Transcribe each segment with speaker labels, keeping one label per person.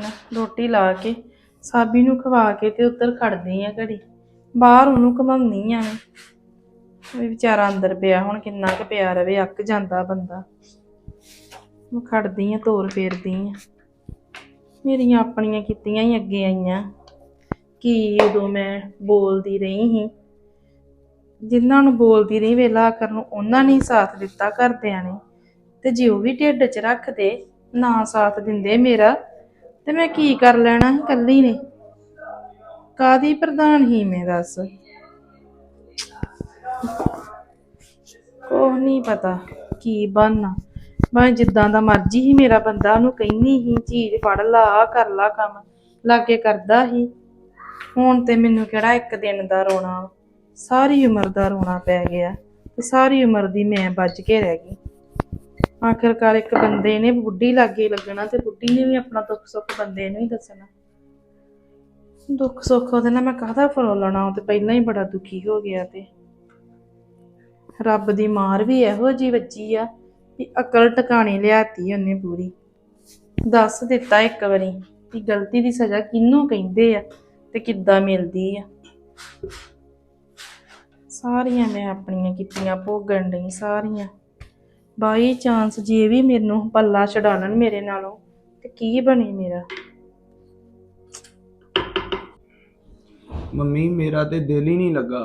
Speaker 1: ਮੈਂ ਨਾ ਰੋਟੀ ਲਾ ਕੇ, ਸਾਬੀ ਨੂੰ ਖਵਾ ਕੇ ਤੇ ਉੱਧਰ ਖੜਦੀ ਆ ਘੜੀ। ਬਾਹਰ ਉਹਨੂੰ ਘਮਾਉਣੀ ਆ ਵੀ ਵਿਚਾਰਾ ਅੰਦਰ ਪਿਆ, ਹੁਣ ਕਿੰਨਾ ਕੁ ਪਿਆ ਰਵੇ, ਅੱਕ ਜਾਂਦਾ ਬੰਦਾ। ਮੈਂ ਖੜਦੀ ਆ, ਤੋਰ ਫੇਰਦੀ ਆ। ਮੇਰੀਆਂ ਆਪਣੀਆਂ ਕੀਤੀਆਂ ਹੀ ਅੱਗੇ ਆਈਆਂ। ਕੀ ਉਦੋਂ ਮੈਂ ਬੋਲਦੀ ਰਹੀ ਸੀ? ਜਿਨ੍ਹਾਂ ਨੂੰ ਬੋਲਦੀ ਰਹੀ, ਵੇਲਾ ਕਰਨ ਨੂੰ ਉਹਨਾਂ ਨੇ ਸਾਥ ਦਿੱਤਾ ਘਰਦਿਆਂ ਨੇ। ਤੇ ਜੇ ਉਹ ਵੀ ਢਿੱਡ 'ਚ ਰੱਖਦੇ, ਨਾ ਸਾਥ ਦਿੰਦੇ ਮੇਰਾ ਤੇ ਮੈਂ ਕੀ ਕਰ ਲੈਣਾ ਸੀ? ਇਕੱਲੀ ਨੇ। ਕਾਦੀ ਪ੍ਰਧਾਨ ਹੀ ਮੈਂ, ਦੱਸ। ਕੋਹ ਨਹੀਂ ਪਤਾ ਕੀ ਬਣਨਾ। ਮੈਂ ਜਿੱਦਾਂ ਦਾ ਮਰਜ਼ੀ ਹੀ ਮੇਰਾ ਬੰਦਾ, ਉਹਨੂੰ ਕਹਿੰਦੀ ਹੀ ਚੀਜ਼ ਫੜ ਲਾ ਆਹ ਕਰ ਲਾ ਕੰਮ। ਲਾਗੇ ਕਰਦਾ ਹੀ ਹੁਣ ਤੇ ਮੈਨੂੰ ਕਿਹੜਾ ਇੱਕ ਦਿਨ ਦਾ ਰੋਣਾ। ਸਾਰੀ ਉਮਰ ਦਾ ਰੋਣਾ ਪੈ ਗਿਆ ਤੇ ਸਾਰੀ ਉਮਰ ਦੀ ਮੈਂ ਬਚ ਕੇ ਰਹਿ ਗਈ। ਆਖਿਰਕਾਰ ਇੱਕ ਬੰਦੇ ਨੇ ਬੁੱਢੀ ਲਾਗੇ ਲੱਗਣਾ ਤੇ ਬੁੱਢੀ ਨੇ ਵੀ ਆਪਣਾ ਦੁੱਖ ਸੁੱਖ ਬੰਦੇ ਨੂੰ ਹੀ ਦੱਸਣਾ। ਦੁੱਖ ਸੁੱਖ ਉਹਦੇ ਨਾਲ ਮੈਂ ਕਾਹਦਾ ਫਰੋਲਣਾ ਉਹ ਤੇ ਪਹਿਲਾਂ ਹੀ ਬੜਾ ਦੁਖੀ ਹੋ ਗਿਆ ਤੇ। ਰੱਬ ਦੀ ਮਾਰ ਵੀ ਇਹੋ ਜੀ ਵੱਜੀ ਆ ਵੀ ਅਕਲ ਟਿਕਾਣੇ ਲਿਆਤੀ ਉਹਨੇ ਪੂਰੀ। ਦੱਸ ਦਿੱਤਾ ਇੱਕ ਵਾਰੀ ਕਿ ਗਲਤੀ ਦੀ ਸਜ਼ਾ ਕਿਹਨੂੰ ਕਹਿੰਦੇ ਆ ਤੇ ਕਿੱਦਾਂ ਮਿਲਦੀ ਆ। ਸਾਰੀਆਂ ਮੈਂ ਆਪਣੀਆਂ ਕੀਤੀਆਂ ਭੋਗਣ ਲਈ ਸਾਰੀਆਂ। ਬਾਈ ਚਾਂਸ ਜੇ ਵੀ ਮੈਨੂੰ ਪੱਲਾ ਛਡਾਣਨ ਮੇਰੇ ਨਾਲੋਂ ਤੇ ਕੀ ਬਣੇ ਮੇਰਾ?
Speaker 2: ਮੰਮੀ ਮੇਰਾ ਤੇ ਦਿਲ ਹੀ ਨਹੀਂ ਲੱਗਾ।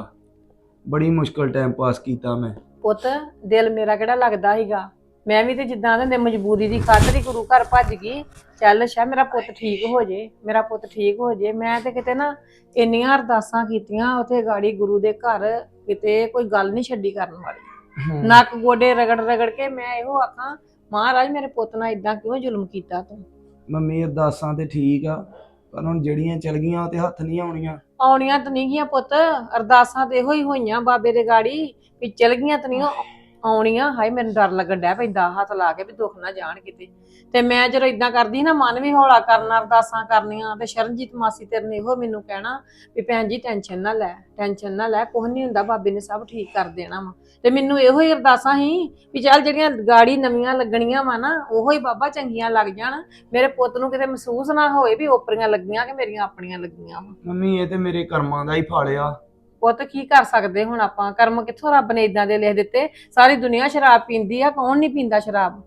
Speaker 2: ਬੜੀ ਮੁਸ਼ਕਲ ਟਾਈਮ ਪਾਸ ਕੀਤਾ ਮੈਂ।
Speaker 3: ਪੁੱਤ ਦਿਲ ਮੇਰਾ ਕਿਹੜਾ ਲੱਗਦਾ ਸੀਗਾ? ਮੈਂ ਵੀ ਤੇ ਜਿੱਦਾਂ ਦੇ ਮਜਬੂਰੀ ਦੀ ਖਾਤਰ ਹੀ ਗੁਰੂ ਘਰ ਭੱਜ ਗਈ। ਚੱਲ ਸ਼ਾ ਮੇਰਾ ਪੁੱਤ ਠੀਕ ਹੋ ਜੇ ਮੇਰਾ ਪੁੱਤ ਠੀਕ ਹੋ ਜੇ। ਮੈਂ ਤੇ ਕਿਤੇ ਨਾ ਇੰਨੀਆਂ ਅਰਦਾਸਾਂ ਕੀਤੀਆਂ ਉਥੇ ਗਾੜੀ ਗੁਰੂ ਦੇ ਘਰ ਕਿਤੇ ਕੋਈ ਗੱਲ ਨਹੀਂ ਛੱਡੀ ਕਰਨ ਵਾਲੀ। ਨੱਕ ਗੋਡੇ ਰਗੜ ਰਗੜ ਕੇ ਮੈਂ ਇਹੋ ਆਖਾਂ ਮਹਾਰਾਜ ਮੇਰੇ ਪੁੱਤ ਨਾਲ ਇਦਾਂ ਕਿਉਂ ਜ਼ੁਲਮ ਕੀਤਾ ਤੂੰ?
Speaker 2: ਮੰਮੀ ਅਰਦਾਸਾਂ ਤੇ ਠੀਕ ਆ ਪਰ ਹੁਣ ਜਿਹੜੀਆਂ ਚਲ ਗਈਆਂ ਉਹ ਤੇ ਹੱਥ ਨਹੀਂ ਆਉਣੀਆਂ।
Speaker 3: ਆਉਣੀਆਂ ਤਾਂ ਨਹੀਂ ਗੀਆਂ ਪੁੱਤ ਅਰਦਾਸਾਂ ਤੇ ਇਹੋ ਹੀ ਹੋਈਆਂ ਬਾਬੇ ਦੇ ਗਾੜੀ ਵੀ ਚਲ ਗਈਆਂ ਤਾਂ ਨਹੀਂ ਆਉਣੀਆਂ, ਹਾਏ, ਮੈਨੂੰ ਡਰ ਲੱਗਣ ਡਿਆ ਪੈਂਦਾ, ਹੱਥ ਲਾ ਕੇ ਵੀ ਦੁੱਖ ਨਾ ਜਾਣ ਕਿਤੇ। ਤੇ ਮੈਂ ਜਦੋਂ ਇਦਾਂ ਕਰਦੀ ਨਾ, ਮਨ ਵੀ ਹੌਲਾ ਕਰਨਾ ਅਰਦਾਸਾਂ ਕਰਨੀਆਂ, ਤੇ ਸ਼ਰਨਜੀਤ ਮਾਸੀ ਤੇਰੇ ਨੇ ਇਹੋ ਮੈਨੂੰ ਕਹਿਣਾ ਵੀ ਭੈਣ ਜੀ, ਟੈਨਸ਼ਨ ਨਾ ਲੈ, ਟੈਨਸ਼ਨ ਨਾ ਲੈ ਕੁਝ ਨਹੀਂ ਹੁੰਦਾ ਬਾਬੇ ਨੇ ਸਭ ਠੀਕ ਕਰ ਦੇਣਾ ਵਾ। ਤੇ ਮੈਨੂੰ ਇਹੋ ਹੀ ਅਰਦਾਸਾਂ ਹੀ ਵੀ ਚੱਲ ਜਿਹੜੀਆਂ ਗਾੜੀ ਨਵੀਆਂ ਲੱਗਣੀਆਂ ਵਾ ਨਾ, ਉਹੋ ਹੀ ਬਾਬਾ ਚੰਗੀਆਂ ਲੱਗ ਜਾਣ। ਮੇਰੇ ਪੁੱਤ ਨੂੰ ਕਿਤੇ ਮਹਿਸੂਸ ਨਾ ਹੋਏ ਵੀ ਓਪਰੀਆਂ ਲੱਗੀਆਂ ਕਿ ਮੇਰੀਆਂ ਆਪਣੀਆਂ ਲੱਗੀਆਂ ਵਾ।
Speaker 2: ਮੰਮੀ, ਇਹ ਤੇ ਮੇਰੇ ਕਰਮਾਂ ਦਾ ਹੀ ਫਲ ਆ।
Speaker 3: ਪੁੱਤ ਕੀ ਕਰ ਸਕਦੇ ਹੁਣ ਆਪਾਂ? ਕਰਮ ਕਿੱਥੋਂ ਰੱਬ ਨੇ ਇਦਾਂ ਦੇ ਲਿਖ ਦਿੱਤੇ? ਸਾਰੀ ਦੁਨੀਆ ਸ਼ਰਾਬ ਪੀਂਦੀ ਆ ਕੌਣ ਨਹੀਂ ਪੀਂਦਾ ਸ਼ਰਾਬ?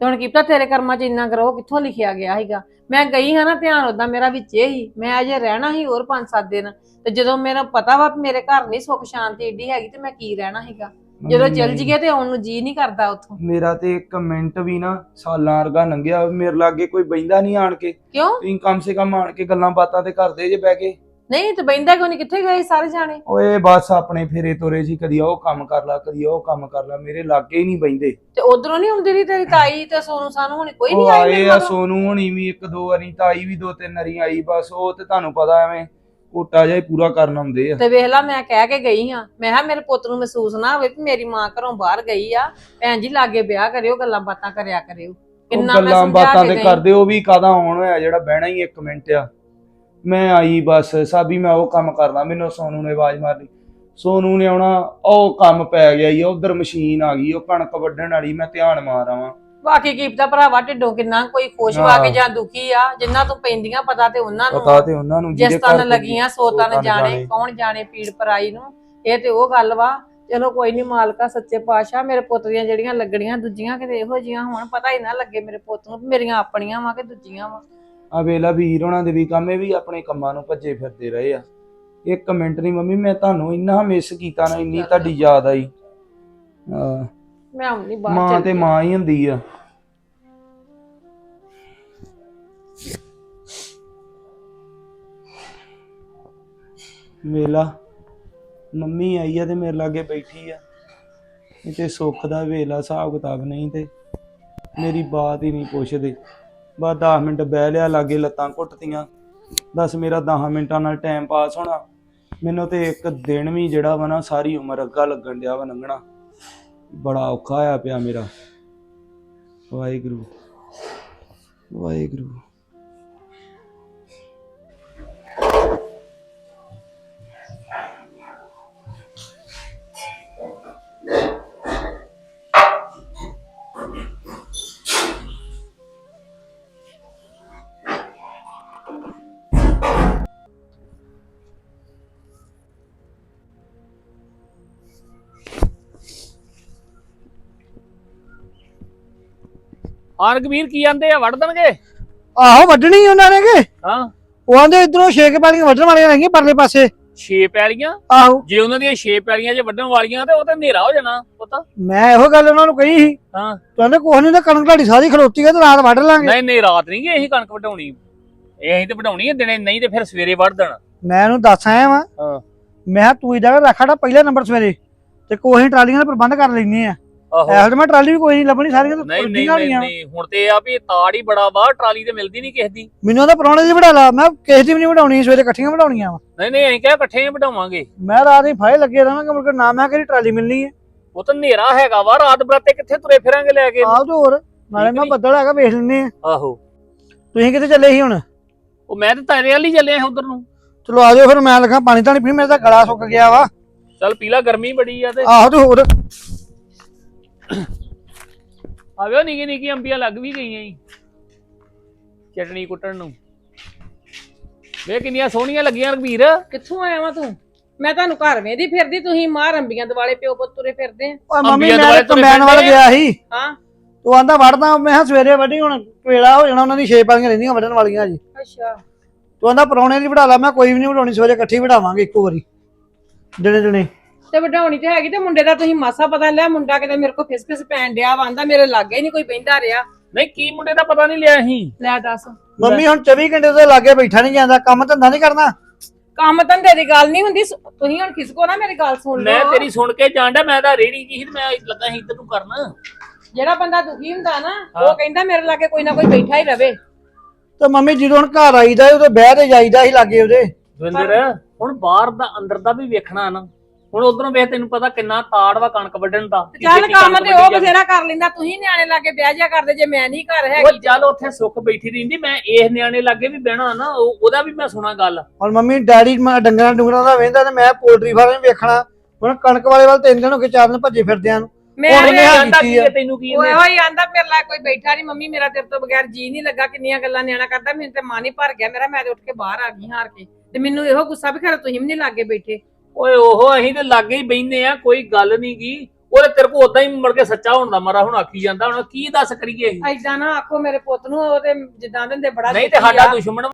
Speaker 3: ਤੇ ਹੁਣ ਕੀ ਪਤਾ ਤੇਰੇ ਕਰਮਾਂ 'ਚ ਇੰਨਾ ਕਰੋ ਕਿੱਥੋਂ ਲਿਖਿਆ ਗਿਆ ਸੀਗਾ? ਮੈਂ ਗਈ ਹਾਂ ਨਾ ਧਿਆਨ ਉਦਾਂ ਮੇਰਾ ਵਿੱਚੇ ਹੀ। ਮੈਂ ਅਜੇ ਰਹਿਣਾ ਸੀ ਹੋਰ 5-7 ਦਿਨ। ਤੇ ਜਦੋਂ ਮੇਰਾ ਪਤਾ ਵਾ ਮੇਰੇ ਘਰ ਨਹੀਂ ਸੁੱਖ ਸ਼ਾਂਤੀ ਏਡੀ ਹੈਗੀ ਤੇ ਮੈਂ ਕੀ ਰਹਿਣਾ ਸੀਗਾ? ਜਦੋਂ ਚਲ ਜੀਏ ਤੇ ਆਉਣ ਨੂੰ ਜੀ ਨਹੀਂ ਕਰਦਾ ਉੱਥੋਂ।
Speaker 2: ਮੇਰਾ ਤੇ ਇੱਕ ਮਿੰਟ ਵੀ ਨਾ ਸਾਲਾਂ ਵਰਗਾ ਲੰਘਿਆ। ਮੇਰੇ ਲਾਗੇ ਕੋਈ ਬੈਂਦਾ ਨਹੀਂ ਆਣ ਕੇ।
Speaker 3: ਕਿਉਂ?
Speaker 2: ਤੁਸੀਂ ਕਮ ਸੇ ਕਮ ਆਣ ਕੇ ਗੱਲਾਂ ਬਾਤਾਂ ਤੇ ਕਰਦੇ ਜੇ ਬਹਿ ਕੇ।
Speaker 3: ਨਹੀਂ ਤੇ ਬੈਂਦਾ ਕਿਉਂ ਨਹੀਂ? ਕਿੱਥੇ ਗਏ ਸਾਰੇ ਜਾਣੇ?
Speaker 2: ਓਏ ਬਸ ਆਪਣੇ ਫੇਰੇ ਤੋਰੇ ਜੀ ਕਦੀ ਉਹ ਕੰਮ ਕਰ ਲਾ ਕਦੀ ਉਹ ਕੰਮ ਕਰ ਲਾ ਮੇਰੇ ਲਾਗੇ ਹੀ ਨਹੀਂ ਬੈਂਦੇ
Speaker 3: ਤੇ ਉਧਰੋਂ ਨਹੀਂ ਆਉਂਦੀ ਰਹੀ ਤੇਰੀ ਤਾਈ ਤੇ ਸੋਨੂ ਸਾਨੂੰ ਹੁਣ? ਕੋਈ
Speaker 2: ਉਹ
Speaker 3: ਨਹੀਂ ਆਈ
Speaker 2: ਆਏ
Speaker 3: ਮੇਰੇ
Speaker 2: ਆ
Speaker 3: ਮਗਰੋਂ?
Speaker 2: ਸੋਨੂ ਹੋਣੀ ਵੀ ਇੱਕ ਦੋ ਵਾਰੀ ਤਾਈ ਵੀ ਦੋ ਤਿੰਨ ਵਾਰੀ ਆਈ ਬਸ ਉਹ ਤੇ ਤੁਹਾਨੂੰ ਪਤਾ ਐਵੇਂ ਕੋਟਾ ਜਿਹਾ ਹੀ ਪੂਰਾ ਕਰਨ ਆਉਂਦੇ ਆ।
Speaker 3: ਤੇ ਵੇਖ ਲਾ ਮੈਂ ਕਹਿ ਕੇ ਗਈ ਹਾਂ। ਮੈਂ ਕਿਹਾ ਮੇਰੇ ਪੁੱਤ ਨੂੰ ਮਹਿਸੂਸ ਨਾ ਹੋਵੇ ਵੀ ਮੇਰੀ ਮਾਂ ਘਰੋਂ ਬਾਹਰ ਗਈ ਆ। ਭੈਣ ਜੀ ਲਾਗੇ ਵਿਆਹ ਕਰਿਓ ਗੱਲਾਂ ਬਾਤਾਂ ਕਰਿਆ ਕਰਿਓ।
Speaker 2: ਉਹ
Speaker 3: ਕਿੰਨਾ ਮੈਂ
Speaker 2: ਗੱਲਾਂ
Speaker 3: ਸਮਝਾ
Speaker 2: ਬਾਤਾਂ
Speaker 3: ਕੇ
Speaker 2: ਤੇ
Speaker 3: ਗਈ।
Speaker 2: ਕਰਦੇ ਉਹ ਵੀ ਕਾਦਾ ਆਉਣ ਹੋਇਆ ਜਿਹੜਾ ਬਹਿਣਾ ਹੀ ਇੱਕ ਮਿੰਟ ਆ। ਮੈਂ ਆਈ ਬਸ ਸਾਬੀ ਮੈਂ ਉਹ ਕੰਮ ਕਰਦਾ ਮੈਨੂੰ ਸੋਨੂ ਨੇ ਆਵਾਜ਼ ਮਾਰਨੀ। ਸੋਨੂ ਨੇ ਆਉਣਾ ਉਹ ਕੰਮ ਪੈ ਗਿਆ ਈ ਉਧਰ ਮਸ਼ੀਨ ਆ ਗਈ ਉਹ ਕਣਕ ਵੱਢਣ ਵਾਲੀ ਮੈਂ ਧਿਆਨ ਮਾਰ ਆਵਾਂ।
Speaker 3: ਬਾਕੀ ਕੀਪਤਾ ਭਰਾਵਾ ਢਿੱਡੋਂ ਕਿੰਨਾ ਕੋਈ ਖੁਸ਼ ਵਾ ਕੇ
Speaker 2: ਹਾਂ।
Speaker 3: ਜਾਂ ਦੁਖੀ ਆ ਜਿੰਨਾ ਤੂੰ ਪੈਂਦੀਆਂ ਪਤਾ ਤੇ ਉਹਨਾਂ ਨੂੰ।
Speaker 2: ਪਤਾ ਤੇ ਉਹਨਾਂ ਨੂੰ
Speaker 3: ਜਿਸ ਤਨ ਲੱਗੀਆਂ ਸੋ ਤਨ ਜਾਣੇ। ਕੌਣ ਜਾਣੇ ਪੀੜ ਪਰਾਈ ਨੂੰ ਇਹ ਤੇ ਉਹ ਗੱਲ ਵਾ। ਚਲੋ ਕੋਈ ਨਹੀਂ ਮਾਲਕਾ ਸੱਚੇ ਪਾਤਸ਼ਾਹ ਮੇਰੇ ਪੁੱਤ ਦੀਆਂ ਜਿਹੜੀਆਂ ਲੱਗਣੀਆਂ ਦੂਜੀਆਂ ਕਿਤੇ ਇਹੋ ਜੀਆਂ ਹੋਣ ਪਤਾ ਹੀ ਨਾ ਲੱਗੇ ਮੇਰੇ ਪੁੱਤ ਨੂੰ ਮੇਰੀਆਂ ਆਪਣੀਆਂ ਵਾ ਕਿ ਦੂਜੀਆਂ ਵਾ।
Speaker 2: ਆ ਵੇਲਾ ਵੀਰ ਹੋਣਾ ਦੇ ਵੀ ਕੰਮ ਇਹ ਵੀ ਆਪਣੇ ਕੰਮਾਂ ਨੂੰ ਭੱਜੇ ਫਿਰਦੇ ਰਹੇ ਆ। ਇੱਕ ਮਿੰਟ ਨਹੀਂ ਮੰਮੀ ਮੈਂ ਤੁਹਾਨੂੰ ਇੰਨਾ ਮਿਸ ਕੀਤਾ ਨਾ ਇੰਨੀ ਤੁਹਾਡੀ ਯਾਦ ਆਈ।
Speaker 3: ਮੈਂ ਆਉਂਦੀ ਬਾਹਰ
Speaker 2: ਮਾਂ
Speaker 3: ਚੱਲ।
Speaker 2: ਤੇ ਮਾਂ ਹੀ ਹੁੰਦੀ ਆ। ਵੇਲਾ ਮੰਮੀ ਆਈ ਆ ਤੇ ਮੇਰੇ ਲਾਗੇ ਬੈਠੀ ਆ। ਇਹ ਤੇ ਸੁੱਖ ਦਾ ਵੇਲਾ ਹਿਸਾਬ ਕਿਤਾਬ ਨਹੀਂ ਤੇ ਮੇਰੀ ਬਾਤ ਹੀ ਨਹੀਂ ਪੁੱਛਦੇ। ਬਸ 10 ਮਿੰਟ ਬਹਿ ਲਿਆ, ਲਾਗੇ ਲੱਤਾਂ ਘੁੱਟਤੀਆਂ। ਦੱਸ ਮੇਰਾ 10 ਮਿੰਟਾਂ ਨਾਲ ਟਾਈਮ ਪਾਸ ਹੋਣਾ। ਮੈਨੂੰ ਤੇ ਇੱਕ ਦਿਨ ਵੀ ਜਿਹੜਾ ਵਾ ਨਾ, ਸਾਰੀ ਉਮਰ ਅੱਗਾ ਲੱਗਣ ਡਿਆ ਵਾ ਲੰਘਣਾ। ਬੜਾ ਔਖਾ ਹੋਇਆ ਪਿਆ ਮੇਰਾ। ਵਾਹਿਗੁਰੂ। ਵਾਹਿਗੁਰੂ।
Speaker 4: ਆਰਗਵੀਰ ਕੀ ਆਂਦੇ ਆ ਵੜ ਦੇਣਗੇ?
Speaker 5: ਆਹੋ ਵੱਢਣੀ ਉਹਨਾਂ ਨੇ ਕਿ।
Speaker 4: ਹਾਂ।
Speaker 5: ਉਹ ਆਂਦੇ ਇਧਰੋਂ ਛੇਕ ਪਾਲੀਆਂ ਵੱਢਣ ਵਾਲੀਆਂ ਰਹਿਣਗੀਆਂ ਪਰਲੇ ਪਾਸੇ।
Speaker 4: ਛੇ ਪੈਲੀਆਂ?
Speaker 5: ਆਹੋ।
Speaker 4: ਜੇ ਉਹਨਾਂ ਦੀਆਂ ਛੇ ਪੈਲੀਆਂ ਜੇ ਵੱਢਣ ਵਾਲੀਆਂ ਤੇ ਉਹ ਤਾਂ ਹਨੇਰਾ ਹੋ ਜਾਣਾ ਪੁੱਤ।
Speaker 5: ਮੈਂ ਇਹੋ ਗੱਲ ਉਹਨਾਂ ਨੂੰ ਕਹੀ ਸੀ।
Speaker 4: ਹਾਂ।
Speaker 5: ਕਹਿੰਦੇ ਕੁਛ ਨਹੀਂ ਤਾਂ ਕਣਕ ਢਾਡੀ ਸਾਰੀ ਖਲੋਤੀ ਹੈ ਤੇ ਰਾਤ ਵੱਢ ਲਾਂਗੇ।
Speaker 4: ਨਹੀਂ ਨਹੀਂ ਰਾਤ ਨਹੀਂ ਗਏ ਅਸੀਂ ਕਣਕ ਵਢਾਉਣੀ। ਇਹ ਅਸੀਂ ਤੇ ਵਢਾਉਣੀ ਹੈ ਦਿਨੇ ਨਹੀਂ ਤੇ ਫਿਰ ਸਵੇਰੇ ਵੱਢ ਦੇਣਾ।
Speaker 5: ਮੈਂ ਉਹਨੂੰ ਦੱਸ ਆਇਆ ਵਾਂ।
Speaker 4: ਹਾਂ।
Speaker 5: ਮੈਂ ਕਿਹਾ ਤੂੰ ਇਦਾਂ ਰੱਖਾੜਾ ਪਹਿਲਾ ਨੰਬਰ ਸਵੇਰੇ। ਤੇ ਕੋਈ ਟਰਾਲੀਆਂ ਦਾ ਪ੍ਰਬੰਧ ਕਰ ਲੈਨੇ ਆ।
Speaker 4: ਆਹੋ।
Speaker 5: ਤੇ ਮੈਂ ਟਰਾਲੀ ਵੀ ਕੋਈ ਨਹੀਂ ਲੱਭਣੀ ਸਾਰੀਆਂ ਤਾਂ
Speaker 4: ਨਹੀਂ ਨਹੀਂ ਨਹੀਂ
Speaker 5: ਹੋਣੀਆਂ।
Speaker 4: ਨਹੀਂ ਹੁਣ ਤੇ ਇਹ ਆ ਵੀ ਤਾੜ ਹੀ ਬੜਾ ਵਾ ਟਰਾਲੀ ਤੇ ਮਿਲਦੀ ਨਹੀਂ ਕਿਸੇ ਦੀ।
Speaker 5: ਮੈਨੂੰ ਉਹਦਾ ਪਰੌਣੇ ਦੀ ਵਢਾ ਲਾ ਮੈਂ ਕਿਸੇ ਦੀ ਵੀ ਨਹੀਂ ਵਢਾਉਣੀ ਸਵੇਰੇ ਇਕੱਠੀਆਂ ਵਢਾਉਣੀਆਂ ਵਾ।
Speaker 4: ਨਹੀਂ ਨਹੀਂ ਅਸੀਂ ਕਿਹਾ ਇਕੱਠੇ ਹੀ ਵਢਾਵਾਂਗੇ
Speaker 5: ਮੈਂ ਰਾਤ ਹੀ ਫਾਇ ਲੱਗੇ ਰਹਾਂਗਾ ਮੁੜ ਕੇ ਨਾ ਮੈਂ ਕਿਹੜੀ ਟਰਾਲੀ ਮਿਲਣੀ ਹੈ।
Speaker 4: ਉਹ ਤਾਂ ਹਨੇਰਾ ਹੈਗਾ ਵਾ ਰਾਤ ਬਰਾਤੇ ਕਿੱਥੇ ਤੁਰੇ ਫਿਰਾਂਗੇ ਲੈ ਕੇ?
Speaker 5: ਆਹ ਤੇ ਹੋਰ ਨਾਲੇ
Speaker 4: ਠੀਕ
Speaker 5: ਮੈਂ? ਬੱਦਲ ਹੈਗਾ ਵੇਖ ਲੈਨੇ ਆ
Speaker 4: ਆਹੋ।
Speaker 5: ਤੁਸੀਂ ਕਿੱਥੇ ਚੱਲੇ ਸੀ ਹੁਣ?
Speaker 4: ਉਹ ਮੈਂ ਤੇ ਤਾਰੇ ਵਾਲੀ ਚੱਲਿਆ ਉਧਰ ਨੂੰ।
Speaker 5: ਚਲੋ ਆ ਜਾਓ ਫਿਰ ਮੈਂ ਲੱਗਾ ਪਾਣੀ ਤਾਂ ਨਹੀਂ ਪੀ ਮੇਰਾ ਤਾਂ ਗਲਾ ਸੁੱਕ ਗਿਆ ਵਾ।
Speaker 4: ਚੱਲ ਪੀਲਾ ਗਰਮੀ ਬੜੀ ਆ ਤੇ।
Speaker 5: ਆਹੋ ਤੇ ਹੋਰ।
Speaker 4: ਆਵੇ ਨਿੱਕੀ ਨਿੱਕੀ ਅੰਬੀਆਂ ਲੱਗ ਵੀ ਗਈਆਂ ਈ। ਚਟਣੀ ਕੁੱਟਣ ਨੂੰ। ਵੇ ਕਿੰਨੀਆਂ ਸੋਹਣੀਆਂ ਲੱਗੀਆਂ ਰਘਬੀਰ।
Speaker 3: ਕਿੱਥੋਂ ਆਇਆ ਵਾ ਤੂੰ? ਮੈਂ ਤੁਹਾਨੂੰ ਘਰ ਵੇਂਦੀ ਫਿਰਦੀ ਤੁਸੀਂ ਮਾਰ ਅੰਬੀਆਂ ਦਿਵਾਲੇ ਪਿਓ ਪੁੱਤ ਤੁਰੇ ਫਿਰਦੇ ਆ।
Speaker 5: ਓਏ ਮੰਮੀ
Speaker 4: ਅੰਬੀਆਂ
Speaker 5: ਮੈਂ
Speaker 4: ਦੁਆਲੇ
Speaker 5: ਤਾਂ ਕੰਬਾਈਨ ਵੱਲ
Speaker 4: ਫਿਰਦੇ
Speaker 5: ਗਿਆ ਸੀ।
Speaker 3: ਹਾਂ।
Speaker 5: ਤੂੰ ਆਂਦਾ ਵੜਦਾ ਮੈਂ ਕਿਹਾ ਸਵੇਰੇ ਵੱਢੀ ਹੁਣ ਵੇਲਾ ਹੋ ਜਾਣਾ ਉਹਨਾਂ ਦੀ ਛੇ ਪਾਲੀਆਂ ਰਹਿੰਦੀਆਂ ਵੱਢਣ ਵਾਲੀਆਂ ਜੀ।
Speaker 3: ਅੱਛਾ।
Speaker 5: ਤੂੰ ਆਂਦਾ ਪਰੌਣੇ ਦੀ ਵਢਾ ਲਾ ਮੈਂ ਕੋਈ ਵੀ ਨਹੀਂ ਵਢਾਉਣੀ ਸਵੇਰੇ ਇਕੱਠੀ ਵਢਾਵਾਂਗੇ ਇੱਕੋ ਵਾਰੀ। ਦਿਨੇ ਦਿਨੇ।
Speaker 3: ਤੇ ਵਡਾਉਣੀ ਤੇ ਹੈਗੀ ਤੇ ਮੁੰਡੇ ਦਾ ਤੁਸੀਂ ਮਾਸਾ ਪਤਾ ਲਿਆ ਮੁੰਡਾ ਕਿਤੇ ਮੇਰੇ ਕੋਲ ਫਿਸ ਫਿਸ ਪੈਣ ਡਿਆ ਵਾਂਦਾ ਮੇਰੇ ਲਾਗੇ ਹੀ ਨਹੀਂ ਕੋਈ ਬਹਿੰਦਾ ਰਿਹਾ।
Speaker 4: ਨਹੀਂ ਕੀ ਮੁੰਡੇ ਦਾ ਪਤਾ ਨਹੀਂ ਲਿਆ ਅਸੀਂ?
Speaker 3: ਲੈ ਦੱਸ।
Speaker 5: ਮੰਮੀ ਹੁਣ 24 ਘੰਟੇ ਉਹਦੇ ਲਾਗੇ ਬੈਠਾ ਨਹੀਂ ਜਾਂਦਾ ਕੰਮ ਧੰਦਾ ਨਹੀਂ ਕਰਨਾ?
Speaker 3: ਕੰਮ ਧੰਦੇ ਦੀ ਗੱਲ ਨਹੀਂ ਹੁੰਦੀ ਸ- ਤੁਸੀਂ ਹੁਣ ਖਿਸਕੋ ਨਾ ਮੇਰੀ ਗੱਲ ਸੁਣ
Speaker 4: ਮੈਂ
Speaker 3: ਲਓ।
Speaker 4: ਤੇਰੀ ਸੁਣ ਕੇ ਜਾਣਦਾ ਮੈਂ ਤਾਂ ਰੇੜੀ ਕੀ ਸੀ ਤੇ ਮੈਂ ਲੱਗਾ ਸੀ ਇੱਧਰ ਨੂੰ ਕਰਨ।
Speaker 3: ਜਿਹੜਾ ਬੰਦਾ ਦੁਖੀ ਹੁੰਦਾ ਨਾ ਉਹ ਕਹਿੰਦਾ ਮੇਰੇ ਲਾਗੇ ਕੋਈ ਨਾ ਕੋਈ ਬੈਠਾ ਹੀ ਰਵੇ।
Speaker 5: ਤੇ ਮੰਮੀ ਜਦੋਂ ਹੁਣ ਘਰ ਆਈਦਾ ਉਹਦੇ ਬਹਿ ਤੇ ਜਾਈਦਾ ਸੀ ਲਾਗੇ ਉਹਦੇ।
Speaker 4: ਦਵਿੰਦਰ ਹੁਣ ਬਾਹਰ ਦਾ ਅੰਦਰ ਦਾ ਵੀ ਵੇਖਣਾ ਨਾ। ਹੁਣ ਉਧਰੋਂ ਵੇਖ ਤੈਨੂੰ ਪਤਾ ਕਿੰਨਾ ਤਾੜ ਵਾ ਕਣਕ ਵੱਢਣ ਦਾ
Speaker 3: ਚੱਲ ਕੰਮ ਤੇ ਉਹ। ਬਥੇਰਾ ਕਰ ਲੈਂਦਾ ਤੁਸੀਂ ਨਿਆਣੇ ਲਾਗੇ ਵਿਆਹ ਜਿਆ ਕਰਦੇ ਜੇ ਮੈਂ ਨਹੀਂ ਘਰ
Speaker 4: ਉਹ
Speaker 3: ਹੈਗੀ
Speaker 4: ਚੱਲ ਉੱਥੇ ਸੁੱਖ ਬੈਠੀ ਰਹਿੰਦੀ ਮੈਂ ਇਸ ਨਿਆਣੇ ਲਾਗੇ ਵੀ ਬਹਿਣਾ ਨਾ ਉਹ- ਉਹਦਾ ਵੀ ਮੈਂ ਸੁਣਾ ਗੱਲ।
Speaker 5: ਹੁਣ ਮੰਮੀ ਡੈਡੀ ਮੈਂ ਡੰਗਰਾਂ ਡੁੰਗਰਾਂ ਦਾ ਵੇਂਦਾ ਤੇ ਮੈਂ ਪੋਲਟਰੀ ਫਾਰਮ ਵੇਖਣਾ। ਹੁਣ ਕਣਕ ਵਾਲੇ ਵੱਲ ਤਿੰਨ ਦਿਨ ਹੋ ਗਏ ਚਾਰ ਦਿਨ ਭੱਜੇ ਫਿਰਦਿਆਂ ਨੂੰ।
Speaker 3: ਮੈਂ
Speaker 5: ਇਹ ਕੀਤੀ
Speaker 4: ਕੀ ਤੈਨੂੰ ਕੀ
Speaker 3: ਓਏ ਹੋਏ ਆਂਦਾ ਮੇਰੇ ਨਾਲ ਕੋਈ ਬੈਠਾ ਨਹੀਂ ਮੰਮੀ ਮੇਰਾ ਤੇਰੇ ਤੋਂ ਬਗੈਰ ਜੀ ਨਹੀਂ ਲੱਗਾ ਕਿੰਨੀਆਂ ਗੱਲਾਂ ਨਿਆਣਾ ਕਰਦਾ ਮੈਨੂੰ ਤੇ ਮਨ ਹੀ ਭਰ ਗਿਆ ਮੇਰਾ ਮੈਂ ਤੇ ਉੱਠ ਕੇ ਬਾਹਰ ਆ ਗਈ ਹਾਰ ਕੇ। ਤੇ ਮੈਨੂੰ ਇਹੋ ਗੁੱਸਾ ਵੀ ਖਰ ਤੁਸੀਂ ਵੀ ਨਹੀਂ ਲਾਗੇ ਬੈਠੇ।
Speaker 4: ਓਏ ਉਹ ਅਸੀਂ ਤੇ ਲਾਗੇ ਹੀ ਬੈਠਨੇ ਆ ਕੋਈ ਗੱਲ ਨਹੀਂ ਕੀ ਉਹਦੇ ਤੇਰੇ ਕੋ ਉਦਾਂ ਹੀ ਮੁੜ ਕੇ ਸੱਚਾ ਹੋਣ ਦਾ ਮਾਰਾ ਹੁਣ ਆਖੀ ਜਾਂਦਾ ਹੁਣ ਕੀ ਦੱਸ ਕਰੀਏ ਅਸੀਂ?
Speaker 3: ਐਦਾਂ ਨਾ ਆਖੋ ਮੇਰੇ ਪੁੱਤ ਨੂੰ ਉਹ ਤੇ ਜਿੱਦਾਂ ਦਿੰਦੇ ਬੜਾ
Speaker 4: ਨਹੀਂ ਤੇ ਸਾਡਾ
Speaker 3: ਆ।
Speaker 4: ਦੁਸ਼ਮਣ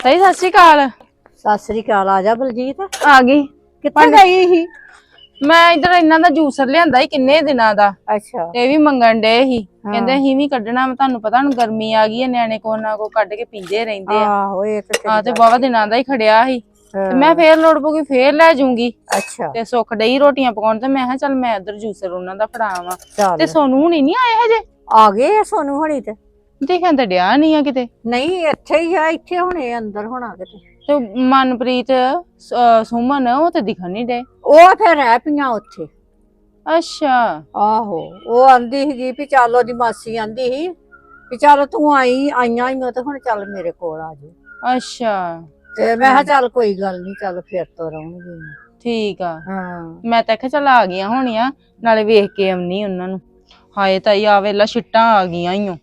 Speaker 6: ਤਾਈ ਸਤਿ ਸ਼੍ਰੀ ਅਕਾਲ।
Speaker 7: ਸਤਿ ਸ੍ਰੀ ਅਕਾਲ ਆ ਜਾ ਬਲਜੀਤ।
Speaker 6: ਆ ਗਈ।
Speaker 7: ਕਿੱਥੇ ਗਈ ਸੀ?
Speaker 6: ਮੈਂ ਇਧਰ ਇਹਨਾਂ ਦਾ ਜੂਸਰ ਲਿਆਂਦਾ ਸੀ ਕਿੰਨੇ ਦਿਨਾਂ ਦਾ।
Speaker 7: ਅੱਛਾ।
Speaker 6: ਤੇ ਇਹ ਵੀ ਮੰਗਣ ਡੇ ਸੀ।
Speaker 7: ਹਾਂ।
Speaker 6: ਕਹਿੰਦੇ ਅਸੀਂ ਵੀ ਕੱਢਣਾ ਵਾ, ਤੁਹਾਨੂੰ ਪਤਾ ਹੁਣ ਗਰਮੀ ਆ ਗਈ ਹੈ ਨਿਆਣੇ ਕੋ ਨਾ ਕੋ ਕੱਢ ਕੇ ਪੀਂਦੇ ਰਹਿੰਦੇ ਆ।
Speaker 7: ਆਹੋ ਇਹ ਤੇ
Speaker 6: ਆ ਤੇ ਬਾਵਾ ਦਿਨਾਂ ਦਾ ਹੀ ਖੜਿਆ ਸੀ। ਤੇ ਮੈਂ ਫੇਰ ਲੋੜ ਪਊਗੀ ਫੇਰ ਲੈ ਜਾਊਂਗੀ।
Speaker 7: ਅੱਛਾ।
Speaker 6: ਤੇ ਸੁੱਖ ਡਈ ਰੋਟੀਆਂ ਪਕਾਉਣ ਤੇ ਮੈਂ ਕਿਹਾ ਚੱਲ ਮੈਂ ਉਧਰ ਜੂਸਰ ਉਹਨਾਂ ਦਾ ਫੜਾਵਾਂ। ਤੇ ਸੋਨੂੰ ਹੁਣੀ ਨਹੀਂ ਆਏ ਹਜੇ?
Speaker 7: ਆ ਗਏ ਆ ਸੋਨੂੰ ਹਣੀ ਤੇ।
Speaker 6: ਦੇਖਿਆ ਤਾਂ ਡਿਆ ਨਹੀਂ ਆ ਕਿਤੇ।
Speaker 7: ਨਹੀਂ ਇੱਥੇ ਹੀ ਆ ਇੱਥੇ ਹੁਣੇ ਅੰਦਰ ਹੋਣਾ ਕਿਤੇ।
Speaker 6: ਤੇ ਮਨਪ੍ਰੀਤ ਸ- ਸੁਮਨ ਉਹ ਤੇ ਦਿਖਣ ਨਹੀਂ ਡੇ
Speaker 7: ਉਹ ਫਿਰ ਰਹਿ ਪਈਆਂ ਉੱਥੇ।
Speaker 6: ਅੱਛਾ।
Speaker 7: ਆਹੋ ਉਹ ਆਂਦੀ ਸੀਗੀ ਵੀ ਚੱਲ ਉਹਦੀ ਮਾਸੀ ਆਂਦੀ ਸੀ ਵੀ ਚੱਲ ਤੂੰ ਆਈ ਆਈਆਂ ਹੀ ਤੇ ਹੁਣ ਚੱਲ ਮੇਰੇ ਕੋਲ ਆ ਜਾ
Speaker 6: ਅੱਛਾ।
Speaker 7: ਤੇ ਮੈਂ ਕਿਹਾ ਚੱਲ ਕੋਈ ਗੱਲ ਨਹੀਂ ਚੱਲ ਫਿਰ ਤੋਂ ਰਹੂੰਗੀ
Speaker 6: ਠੀਕ ਆ।
Speaker 7: ਹਾਂ।
Speaker 6: ਮੈਂ ਤਾਂ ਕਿਹਾ ਚੱਲ ਆ ਗਈਆਂ ਹੋਣੀਆਂ ਨਾਲੇ ਵੇਖ ਕੇ ਆਉਣੀ ਉਹਨਾਂ ਨੂੰ। ਹਾਏ ਤਾਈ ਆ ਵੇਲਾ ਛਿੱਟਾਂ ਆ ਗਈਆਂ ਈਓ।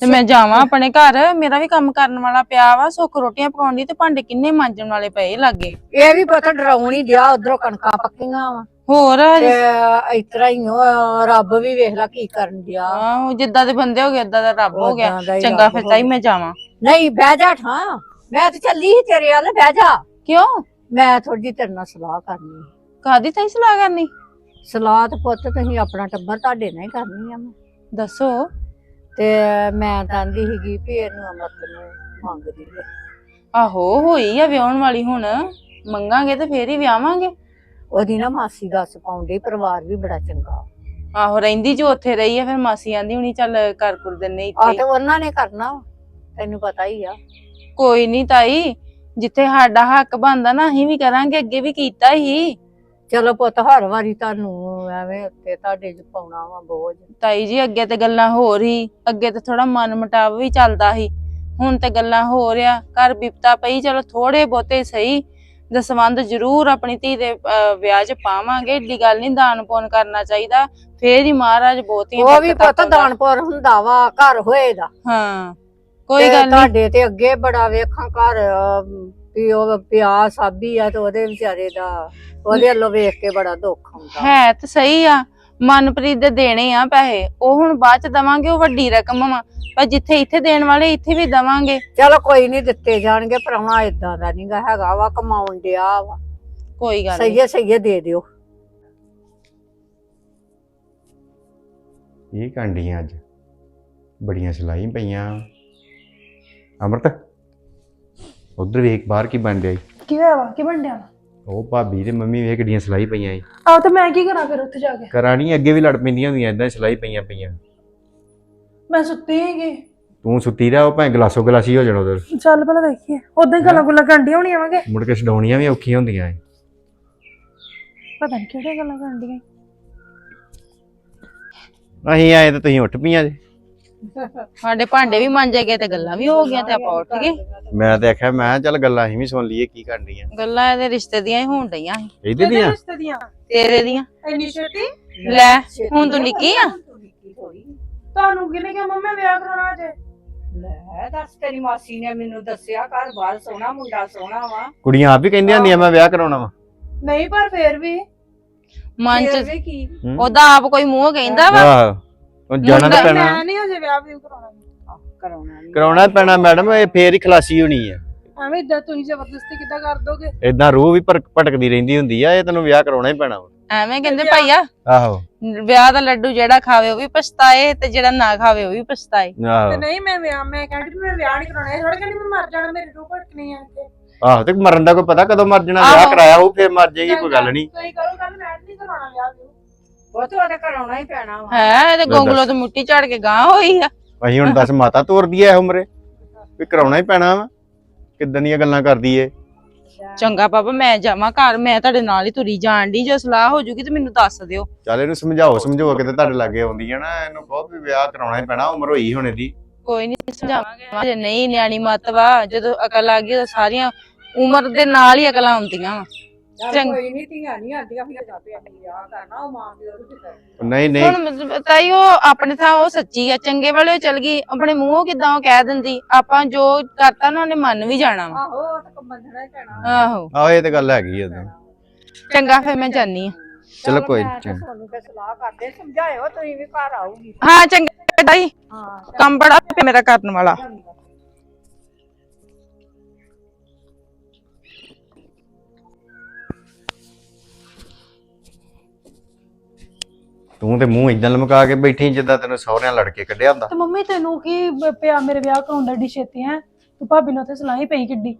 Speaker 6: ਤੇ ਮੈਂ ਜਾਵਾਂ ਆਪਣੇ ਘਰ ਮੇਰਾ ਵੀ ਕੰਮ ਕਰਨ ਵਾਲਾ ਪਿਆ ਵਾ ਸੁੱਖ ਰੋਟੀਆਂ ਪਕਾਉਣ ਦੀ ਤੇ ਭਾਂਡੇ ਕਿੰਨੇ ਮਾਂਜਣ ਵਾਲੇ ਪਏ ਲਾਗੇ।
Speaker 7: ਇਹ ਵੀ ਪਤਾ ਡਰਾਉਣੀ ਦਿਆ ਉਧਰੋਂ ਕਣਕਾਂ ਪੱਕੀਆਂ ਵਾ।
Speaker 6: ਹੋਰ?
Speaker 7: ਤੇ ਇਤਰਾ ਹੀ ਉਹ ਰੱਬ ਵੀ ਵੇਖ ਲਾ ਕੀ ਕਰਨ ਦਿਆ
Speaker 6: ਆਹੋ ਜਿੱਦਾਂ ਦੇ ਬੰਦੇ ਹੋ ਗਏ ਏਦਾਂ ਦਾ ਰੱਬ ਹੋ ਗਿਆ।
Speaker 7: ਓਦਾਂ ਦਾ ਹੀ
Speaker 6: ਚੰਗਾ
Speaker 7: ਰੱਬ
Speaker 6: ਫਿਰ
Speaker 7: ਹੋ
Speaker 6: ਤਾਈ
Speaker 7: ਗਿਆ।
Speaker 6: ਮੈਂ ਜਾਵਾਂ।
Speaker 7: ਨਹੀਂ ਬਹਿ ਜਾ ਠਾਂ। ਮੈਂ ਤੇ ਚੱਲੀ ਸੀ ਤੇਰੇ ਵੱਲ ਬਹਿ ਜਾ।
Speaker 6: ਕਿਉਂ?
Speaker 7: ਮੈਂ ਥੋੜੀ ਤੇਰੇ ਨਾਲ ਸਲਾਹ ਕਰਨੀ
Speaker 6: ਕਾਦੀ ਤਾਈ ਸਲਾਹ ਕਰਨੀ?
Speaker 7: ਸਲਾਹ ਤੇ ਪੁੱਤ ਤੁਸੀਂ ਆਪਣਾ ਟੱਬਰ ਤੁਹਾਡੇ ਨਾਲ ਹੀ ਕਰਨੀ ਆ ਮੈਂ।
Speaker 6: ਦੱਸੋ।
Speaker 7: ਤੇ ਮੈਂ ਕਹਿੰਦੀ ਸੀਗੀ ਵੀ ਇਹਨੂੰ ਅਮਰਤ ਨੂੰ ਮੰਗਦੀ ਹੈ
Speaker 6: ਆਹੋ ਹੋਈ ਆ ਵਿਆਹਣ ਵਾਲੀ ਹੁਣ। ਮੰਗਾਂਗੇ ਤੇ ਫੇਰ ਹੀ ਵਿਆਹਾਂਗੇ।
Speaker 7: ਉਹਦੀ ਨਾ ਮਾਸੀ ਦੱਸ ਪਾਉਂਦੀ ਪਰਿਵਾਰ ਵੀ ਬੜਾ ਚੰਗਾ।
Speaker 6: ਆਹੋ ਰਹਿੰਦੀ ਜੋ ਉੱਥੇ ਰਹੀ ਆ ਫਿਰ ਮਾਸੀ ਆਂਦੀ ਹੁਣੀ ਚੱਲ ਕਰ ਕੁਰ ਦਿੰਨੇ
Speaker 7: ਆ
Speaker 6: ਇੱਥੇ
Speaker 7: ਤੇ ਉਹਨਾਂ ਨੇ ਕਰਨਾ ਵਾ, ਤੈਨੂੰ ਪਤਾ ਹੀ ਆ।
Speaker 6: ਕੋਈ ਨਹੀਂ ਤਾਈ ਜਿੱਥੇ ਸਾਡਾ ਹੱਕ ਬਣਦਾ ਨਾ ਅਸੀਂ ਵੀ ਕਰਾਂਗੇ ਅੱਗੇ ਵੀ ਕੀਤਾ ਹੀ।
Speaker 7: ਚਲੋ ਪੁੱਤ ਹਰ ਵਾਰੀ ਤੁਹਾਨੂੰ ਐਵੇਂ ਉੱਤੇ ਤੁਹਾਡੇ ਚ ਪਾਉਣਾ ਵਾ ਬੋਝ।
Speaker 6: ਤਾਈ ਜੀ ਅੱਗੇ ਤੇ ਗੱਲਾਂ ਹੋਰ ਹੀ ਅੱਗੇ ਤੇ ਥੋੜਾ ਮਨ ਮਟਾਵ ਵੀ ਚੱਲਦਾ ਸੀ। ਹੁਣ ਤੇ ਗੱਲਾਂ ਹੋ ਰਿਆ ਘਰ ਬਿਪਤਾ ਪਈ ਚਲੋ ਥੋੜੇ ਬਹੁਤੇ ਸਹੀ। ਦਸਵੰਦ ਜ਼ਰੂਰ ਆਪਣੀ ਧੀ ਦੇ ਅਹ, ਵਿਆਹ 'ਚ ਪਾਵਾਂਗੇ। ਏਡੀ ਗੱਲ ਨਹੀਂ ਦਾਨ ਪੁੰਨ ਕਰਨਾ ਚਾਹੀਦਾ। ਫੇਰ ਹੀ ਮਹਾਰਾਜ ਬਹੁਤੀਆਂ
Speaker 7: ਉਹ ਵੀ
Speaker 6: ਬਰਕਤਾਂ
Speaker 7: ਪੁੱਤ
Speaker 6: ਪਾਉਂਦਾ।
Speaker 7: ਦਾਨਪੁਰ ਹੁੰਦਾ ਵਾ ਘਰ ਹੋਏਦਾ
Speaker 6: ਹਾਂ ਕੋਈ
Speaker 7: ਤੇ
Speaker 6: ਗੱਲ ਨਹੀਂ।
Speaker 7: ਤੁਹਾਡੇ ਤੇ ਅੱਗੇ ਬੜਾ ਵੇਖਾਂ ਘਰ ਅਮ, ਵੀ ਉਹ ਪਿਆ ਸਾਬੀ ਆ ਤੇ ਉਹਦੇ ਵਿਚਾਰੇ ਦਾ ਉਹਦੇ ਵੱਲੋਂ ਵੇਖ ਕੇ ਬੜਾ ਦੁੱਖ ਹੁੰਦਾ।
Speaker 6: ਹੈ ਤੇ ਸਹੀ ਆ ਮਨਪ੍ਰੀਤ ਦੇ ਦੇਣੇ ਆ ਪੈਸੇ ਉਹ ਹੁਣ ਬਾਅਦ ਚ ਦਵਾਂਗੇ ਉਹ ਵੱਡੀ ਰਕਮ ਵਾ ਪਰ ਜਿੱਥੇ ਇੱਥੇ ਦੇਣ ਵਾਲੇ ਇੱਥੇ ਵੀ ਦਵਾਂਗੇ।
Speaker 7: ਚਲੋ ਕੋਈ ਨਹੀਂ ਦਿੱਤੇ ਜਾਣਗੇ ਪਰਾਉਣਾ ਇਦਾਂ ਦਾ ਨਹੀਂਗਾ ਹੈਗਾ ਵਾ ਕਮਾਉਣ ਡਿਆ ਵਾ।
Speaker 6: ਕੋਈ ਗੱਲ
Speaker 7: ਸਹੀਏ ਸਹੀਏ ਦੇ ਦਿਓ।
Speaker 8: ਇਹ ਕਾਂਡੀਆਂ ਅੱਜ ਬੜੀਆਂ ਸਿਲਾਈ ਪਈਆਂ। ਅਮਰਤ? ਉਧਰ ਵੇਖ ਬਾਹਰ ਕੀ ਬਣ ਰਿਹਾ ਈ।
Speaker 9: ਕੀ ਹੋਇਆ ਵਾ? ਕੀ ਬਣ ਡਿਆ
Speaker 8: ਉਹ ਭਾਬੀ ਤੇ ਮੰਮੀ ਵੇਖ ਕਿੱਡੀਆਂ ਸਿਲਾਈ ਪਈਆਂ ਈ।
Speaker 9: ਆਹ ਤੇ ਮੈਂ ਕੀ ਕਰਾਂ ਫਿਰ ਉੱਥੇ ਜਾ ਕੇ?
Speaker 8: ਕਰਾਣੀ ਅੱਗੇ ਵੀ ਲੜ ਪੈਂਦੀਆਂ ਹੁੰਦੀਆਂ ਇਦਾਂ ਸਿਲਾਈ ਪਈਆਂ ਪਈਆਂ।
Speaker 9: ਮੈਂ ਸੁੱਤੀ ਹੈਗੀ
Speaker 8: ਤੂੰ ਸੁੱਤੀ ਰਹਿ ਉਹ ਭਾਵੇਂ ਗਲਾਸੋ ਗਲਾਸੀ ਹੋ ਜਾਣਾ ਉਧਰ।
Speaker 9: ਚੱਲ ਪਹਿਲਾਂ ਦੇਖੀਏ। ਉਦਾਂ ਹੀ ਗੱਲਾਂ ਗੁੱਲਾਂ ਹੋਣੀਆਂ ਵਾਂਗੇ
Speaker 8: ਮੁੜ ਕੇ ਛਡਾਉਣੀਆਂ ਵੀ ਔਖੀਆਂ ਹੁੰਦੀਆਂ ਏ
Speaker 9: ਪਤਾ ਨਹੀਂ ਕਿਹੜੀਆਂ ਗੱਲਾਂ ਗੰਡੀਆਂ
Speaker 8: ਅਸੀਂ ਆਏ ਤੇ ਤੁਸੀਂ ਉੱਠ ਪਈਆਂ ਜੇ।
Speaker 6: ਸਾਡੇ ਭਾਂਡੇ ਵੀ ਮਾਂਜੇ ਗਏ ਤੇ ਗੱਲਾਂ ਵੀ ਹੋ ਗਈਆਂ ਤੇ ਆਪਾਂ ਉੱਠ ਗਏ।
Speaker 8: ਮੈਂ ਤੇ ਆਖਿਆ ਮੈਂ ਕਿਹਾ ਚੱਲ ਗੱਲਾਂ ਅਸੀਂ ਵੀ ਸੁਣ ਲਈਏ ਕੀ ਕਰਨੀਆਂ
Speaker 6: ਗੱਲਾਂ ਇਹਦੇ ਰਿਸ਼ਤੇ ਦੀਆਂ ਹੀ ਹੋਣ ਡਈਆਂ ਸੀ।
Speaker 8: ਇਹਦੇ ਦੀਆਂ?
Speaker 9: ਰਿਸ਼ਤੇ ਦੀਆਂ?
Speaker 6: ਤੇਰੇ ਦੀਆਂ।
Speaker 9: ਇੰਨੀ ਛੇਤੀ?
Speaker 6: ਲੈ ਹੁਣ ਤੂੰ ਨਿੱਕੀ ਆ।
Speaker 9: ਤੁਹਾਨੂੰ ਕਿਹਨੇ ਕਿਹਾ ਮੰਮੀ ਵਿਆਹ ਕਰਾਉਣਾ ਜੇ
Speaker 7: ਲੈ ਦੱਸ ਤੇਰੀ ਮਾਸੀ ਨੇ ਮੈਨੂੰ ਦੱਸਿਆ ਘਰ ਬਾਹਰ ਸੋਹਣਾ ਮੁੰਡਾ ਸੋਹਣਾ ਵਾ।
Speaker 8: ਕੁੜੀਆਂ ਆਪ ਹੀ ਕਹਿੰਦੀਆਂ ਹੁੰਦੀਆਂ ਮੈਂ ਵਿਆਹ ਕਰਾਉਣਾ ਵਾ।
Speaker 9: ਨਹੀਂ ਪਰ ਫੇਰ ਵੀ।
Speaker 6: ਮਨ ਚ
Speaker 7: ਵੀ
Speaker 6: ਉਹਦਾ ਆਪ ਕੋਈ ਮੂੰਹ ਕਹਿੰਦਾ ਵਾ?
Speaker 8: ਆਹ ਉਹ ਜਾਣਾ ਤਾਂ ਪੈਣਾ।
Speaker 9: ਮੈਂ ਨਹੀਂ ਹਜੇ ਵਿਆਹ ਵੀ ਕਰਾਉਣਾ
Speaker 7: ਕਰਾਉਣਾ ਨੀ।
Speaker 8: ਕਰਾਉਣਾ ਪੈਣਾ ਮੈਡਮ ਇਹ ਫੇਰ ਹੀ ਖਲਾਸੀ ਹੋਣੀ ਆ।
Speaker 9: ਐਵੇਂ ਇਦਾਂ ਤੁਸੀਂ ਜ਼ਬਰਦਸਤੀ ਕਿੱਦਾਂ ਕਰ ਦੋਗੇ?
Speaker 8: ਇਦਾਂ ਰੂਹ ਵੀ ਭਟਕ- ਭਟਕਦੀ ਰਹਿੰਦੀ ਹੁੰਦੀ ਆ ਇਹ ਤੈਨੂੰ ਵਿਆਹ ਕਰਾਉਣਾ ਹੀ ਪੈਣਾ ਵਾ।
Speaker 6: ਐਵੇਂ ਕਹਿੰਦੇ ਭਾਈਆ
Speaker 8: ਆਹੋ।
Speaker 6: ਵਿਆਹ ਦਾ ਲੱਡੂ ਜਿਹੜਾ ਖਾਵੇ ਉਹ ਵੀ ਪਛਤਾਏ ਤੇ ਜਿਹੜਾ ਨਾ ਖਾਵੇ ਉਹ ਵੀ ਪਛਤਾਏ।
Speaker 9: ਤੇ
Speaker 8: ਆਹੋ
Speaker 9: ਨਹੀਂ ਮੈਂ ਵਿਆਹ ਮੈਂ ਕਹਿੰਦੀ ਵੀ ਮੈਂ ਵਿਆਹ ਨਹੀਂ ਕਰਾਉਣਾ। ਇਹ ਥੋੜਾ ਕਹਿੰਦੀ ਮੈਂ ਮਰ ਜਾਣਾ ਮੇਰੀ ਰੂਹ ਭਟਕਣੀ ਆ ਇੱਥੇ।
Speaker 8: ਆਹੋ ਤੇ ਮਰਨ ਦਾ ਕੋਈ ਪਤਾ ਕਦੋਂ ਮਰ ਜਾਣਾ ਵਿਆਹ
Speaker 6: ਆਹੋ।
Speaker 8: ਕਰਾਇਆ ਉਹ ਫੇਰ ਮਰ ਜਾਏਗੀ ਕੋਈ ਗੱਲ ਨਹੀਂ
Speaker 9: ਤੁਸੀਂ ਕਰੋ ਗੱਲ ਮੈਂ ਨਹੀਂ ਕਰਾਉਣਾ ਵਿਆਹ ਵੀ
Speaker 7: ਉਹ ਤੇ ਉਹਨੇ ਕਰਾਉਣਾ ਹੀ ਪੈਣਾ ਵਾ।
Speaker 6: ਹੈ ਤੇ ਗੋਂਗਲੋ ਤੇ ਮੁੱਟੀ ਝੜ ਕੇ ਗਾਂ ਹੋਈ ਆ।
Speaker 8: ਅਸੀਂ ਹੁਣ ਦੱਸ ਮਾਤਾ ਤੋਰਦੀ ਐ ਇਹ ਉਮਰੇ? ਵੀ ਕਰਾਉਣਾ ਹੀ ਪੈਣਾ ਵਾ। ਕਿੱਦਾਂ ਦੀਆਂ ਗੱਲਾਂ ਕਰਦੀ ਏ?
Speaker 6: ਚੰਗਾ ਪਾਪਾ ਮੈਂ ਜਾਵਾਂ ਘਰ ਮੈਂ ਤੁਹਾਡੇ ਨਾਲ ਹੀ ਤੁਰੀ ਜਾਣ ਦੀ ਜੇ ਸਲਾਹ ਹੋ ਜੂਗੀ ਤੇ ਮੈਨੂੰ ਦੱਸ ਦਿਓ।
Speaker 8: ਚੱਲ ਇਹਨੂੰ ਸਮਝਾਓ ਸਮਝਾਓ ਕੇ ਤੇ ਤੁਹਾਡੇ ਲਾਗੇ ਆਉਂਦੀ ਹੈ ਨਾ ਇਹਨੂੰ ਕਹੋ ਵੀ ਵਿਆਹ ਕਰਾਉਣਾ ਹੀ ਪੈਣਾ ਉਮਰ ਹੋਈ ਹੁਣ ਇਹਦੀ।
Speaker 6: ਕੋਈ ਨਹੀਂ ਸਮਝਾਵਾਂਗੇ। ਜੇ ਨਹੀਂ ਨਿਆਣੀ ਮੱਤ ਵਾ ਜਦੋਂ ਅਕਲ ਆ ਗਈ ਤਾਂ ਸਾਰੀਆਂ ਉਮਰ ਦੇ ਨਾਲ ਹੀ ਅਕਲਾਂ ਆਉਂਦੀਆਂ ਵਾ। ਚੰਗ-
Speaker 7: ਕੋਈ ਨਹੀਂ ਧੀਆਂ ਨਹੀਂ ਆਂਦੀਆਂ ਫਿਰ ਆਪੇ ਅਸੀਂ ਵਿਆਹ ਕਰਨਾ ਉਹ ਮਾਂ ਪਿਓ ਨੂੰ ਫਿਕਰ
Speaker 8: ਨਹੀਂ ਨਹੀਂ।
Speaker 6: ਹੁਣ ਮਤਲਬ ਤਾਈ ਉਹ ਆਪਣੇ ਥਾਂ ਉਹ ਸੱਚੀ ਆ ਚੰਗੇ ਵਾਲੇ ਉਹ ਚਲ ਗਈ ਆਪਣੇ ਮੂੰਹੋਂ ਕਿਦਾਂ ਉਹ ਕਹਿ ਦਿੰਦੀ ਆਪਾਂ ਜੋ ਕਰਤਾ ਨਾ ਉਹਨੇ ਮੰਨ ਵੀ ਜਾਣਾ ਵਾ।
Speaker 7: ਆਹੋ ਉਹ ਤਾਂ ਮੰਨਣਾ ਹੀ ਪੈਣਾ।
Speaker 6: ਆਹੋ।
Speaker 8: ਆਹੋ ਇਹ ਤੇ ਗੱਲ ਹੈਗੀ ਓਦਾਂ
Speaker 6: ਚੰਗਾ ਫਿਰ ਮੈਂ ਜਾਨੀ ਆ।
Speaker 8: ਚਲੋ ਕੋਈ ਨੀ।
Speaker 7: ਤੁਹਾਨੂੰ ਤੇ ਸਲਾਹ ਕਰਦੇ ਸਮਝਾਇਓ ਤੁਸੀਂ ਵੀ ਘਰ ਆਊਗੀ।
Speaker 6: ਹਾਂ ਚੰਗਾ ਤਾਈ
Speaker 7: ਹਾਂ
Speaker 6: ਕੰਮ ਬੜਾ ਪਿਆ ਮੇਰਾ ਕਰਨ ਵਾਲਾ।
Speaker 8: ਤੂੰ ਤੇ ਮੂੰਹ ਇਦਾਂ ਲਮਕਾ ਕੇ ਬੈਠੀ ਜਿੱਦਾਂ ਤੈਨੂੰ ਸਹੁਰਿਆਂ ਲੜ ਕੇ ਕੱਢਿਆ ਹੁੰਦਾ।
Speaker 9: ਤੇ ਮੰਮੀ ਤੈਨੂੰ ਕੀ ਬ- ਪਿਆ ਮੇਰੇ ਵਿਆਹ ਕਰਾਉਣ ਦਾ ਏਡੀ ਛੇਤੀ ਹੈ? ਤੂੰ ਭਾਬੀ ਨੂੰ ਤੇ ਸਲਾਹ ਪਈ ਕਿੱਡੀ?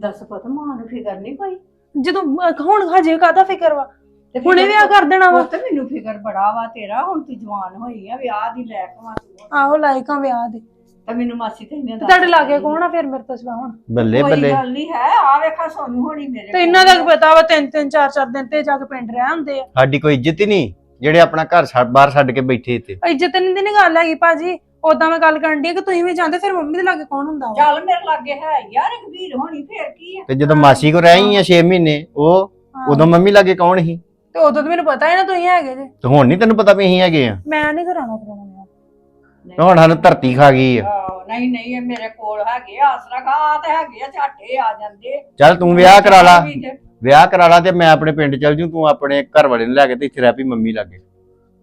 Speaker 7: ਦੱਸ ਪੁੱਤ ਮਾਂ ਨੂੰ ਫਿਕਰ ਨਹੀਂ ਪਈ
Speaker 9: ਜਦੋਂ ਅਹ ਹੁਣ ਹਜੇ ਕਾਹਦਾ ਫਿਕਰ ਵਾ? ਹੁਣੇ ਵਿਆਹ ਕਰ ਦੇਣਾ ਵਾ।
Speaker 7: ਪੁੱਤ ਮੈਨੂੰ ਫਿਕਰ ਬੜਾ ਵਾ ਤੇਰਾ ਹੁਣ ਤੂੰ ਜਵਾਨ ਹੋਈ ਆ ਵਿਆਹ ਦੀ ਲੈ ਕੇ ਤੂੰ
Speaker 9: ਆਹੋ ਲਾਇਕਾਂ ਵਿਆਹ ਦੇ।
Speaker 7: ਤੇ ਮੈਨੂੰ ਮਾਸੀ ਤੇ ਇਹਨੇ
Speaker 9: ਤੇ ਤੁਹਾਡੇ ਲਾਗੇ ਕੌਣ ਆ ਫਿਰ ਮੇਰੇ ਤੋਂ ਸਿਵਾ ਹੁਣ?
Speaker 8: ਬੱਲੇ
Speaker 7: ਕੋਈ
Speaker 8: ਬੱਲੇ।
Speaker 7: ਗੱਲ ਨਹੀਂ ਹੈ ਆ ਵੇਖਾ ਸੋਨੂੰ ਹੋਣੀ ਮੇਰੇ
Speaker 9: ਤੇ ਇਹਨਾਂ ਦਾ ਕੀ ਪਤਾ ਵਾ ਤਿੰਨ ਤਿੰਨ ਚਾਰ ਚਾਰ ਦਿਨ ਤੇ ਜਾ ਕੇ ਪਿੰਡ ਰਹਿ ਹੁੰਦੇ ਆ।
Speaker 8: ਸਾਡੀ ਕੋਈ ਇੱਜ਼ਤ ਹੀ ਨਹੀਂ। ਜਿਹੜੇ ਆਪਣਾ ਘਰ ਛੱਡ ਬਾਹਰ ਛੱਡ ਕੇ ਬੈਠੇ ਇੱਥੇ।
Speaker 9: ਇੱਜ਼ਤ ਨਹੀਂ ਦੀ ਨੀ ਗੱਲ ਹੈਗੀ ਭਾਜੀ। ਉਦਾਂ ਮੈਂ ਗੱਲ ਕਰਨ ਦੀ ਕਿ ਤੁਸੀਂ ਵੀ ਜਾਂਦੇ ਫਿਰ ਮੰਮੀ ਦੇ ਲਾਗੇ ਕੌਣ ਹੁੰਦਾ ਵਾ?
Speaker 7: ਚੱਲ ਮੇਰੇ ਲਾਗੇ ਹੈ ਯਾਰ ਰਘਵੀਰ ਹੋਣੀ ਫੇਰ ਕੀ ਆ?
Speaker 8: ਤੇ ਜਦੋਂ ਮਾਸੀ ਕੋ ਰਹੀ ਆ 6 ਮਹੀਨੇ ਉਹ
Speaker 9: ਹਾਂ।
Speaker 8: ਉਦੋਂ ਮੰਮੀ ਲਾਗੇ ਕੌਣ ਸੀ?
Speaker 9: ਤੇ ਉਦੋਂ ਤਾਂ ਮੈਨੂੰ ਪਤਾ ਹੀ ਨਾ ਤੁਸੀਂ ਹੈਗੇ ਜੇ।
Speaker 8: ਤੇ ਹੁਣ ਨਹੀਂ ਤੈਨੂੰ ਪਤਾ ਵੀ ਅਸੀਂ ਹੈਗੇ ਆ?
Speaker 9: ਮੈਂ ਨਹੀਂ ਕਰਾਉਣਾ ਕਰਾਉਣਾ। ਵਿਆਹ
Speaker 8: ਤੇ ਹੁਣ ਸਾਨੂੰ ਧਰਤੀ ਖਾ ਗਈ ਆ।
Speaker 7: ਆਹੋ, ਨਹੀਂ ਨਹੀਂ ਇਹ ਮੇਰੇ ਕੋਲ ਹੈਗੇ ਆ, ਆਸਰਾ ਖਾ ਤੇ ਹੈਗੇ ਆ ਝਾਟੇ ਆ ਜਾਂਦੇ।
Speaker 8: ਚੱਲ ਤੂੰ ਵਿਆਹ ਕਰਾ ਲਾ।
Speaker 7: ਵੀ ਤੇ-
Speaker 8: ਵਿਆਹ ਕਰਾ ਲਾ ਤੇ ਮੈਂ ਆਪਣੇ ਪਿੰਡ ਚੱਲ ਜੂ ਤੂੰ ਆਪਣੇ ਘਰ ਵਾਲੇ ਨੂੰ ਲੈ ਕੇ ਤੇ ਇੱਥੇ ਰਹਿ ਪਈ ਮੰਮੀ ਲਾਗੇ।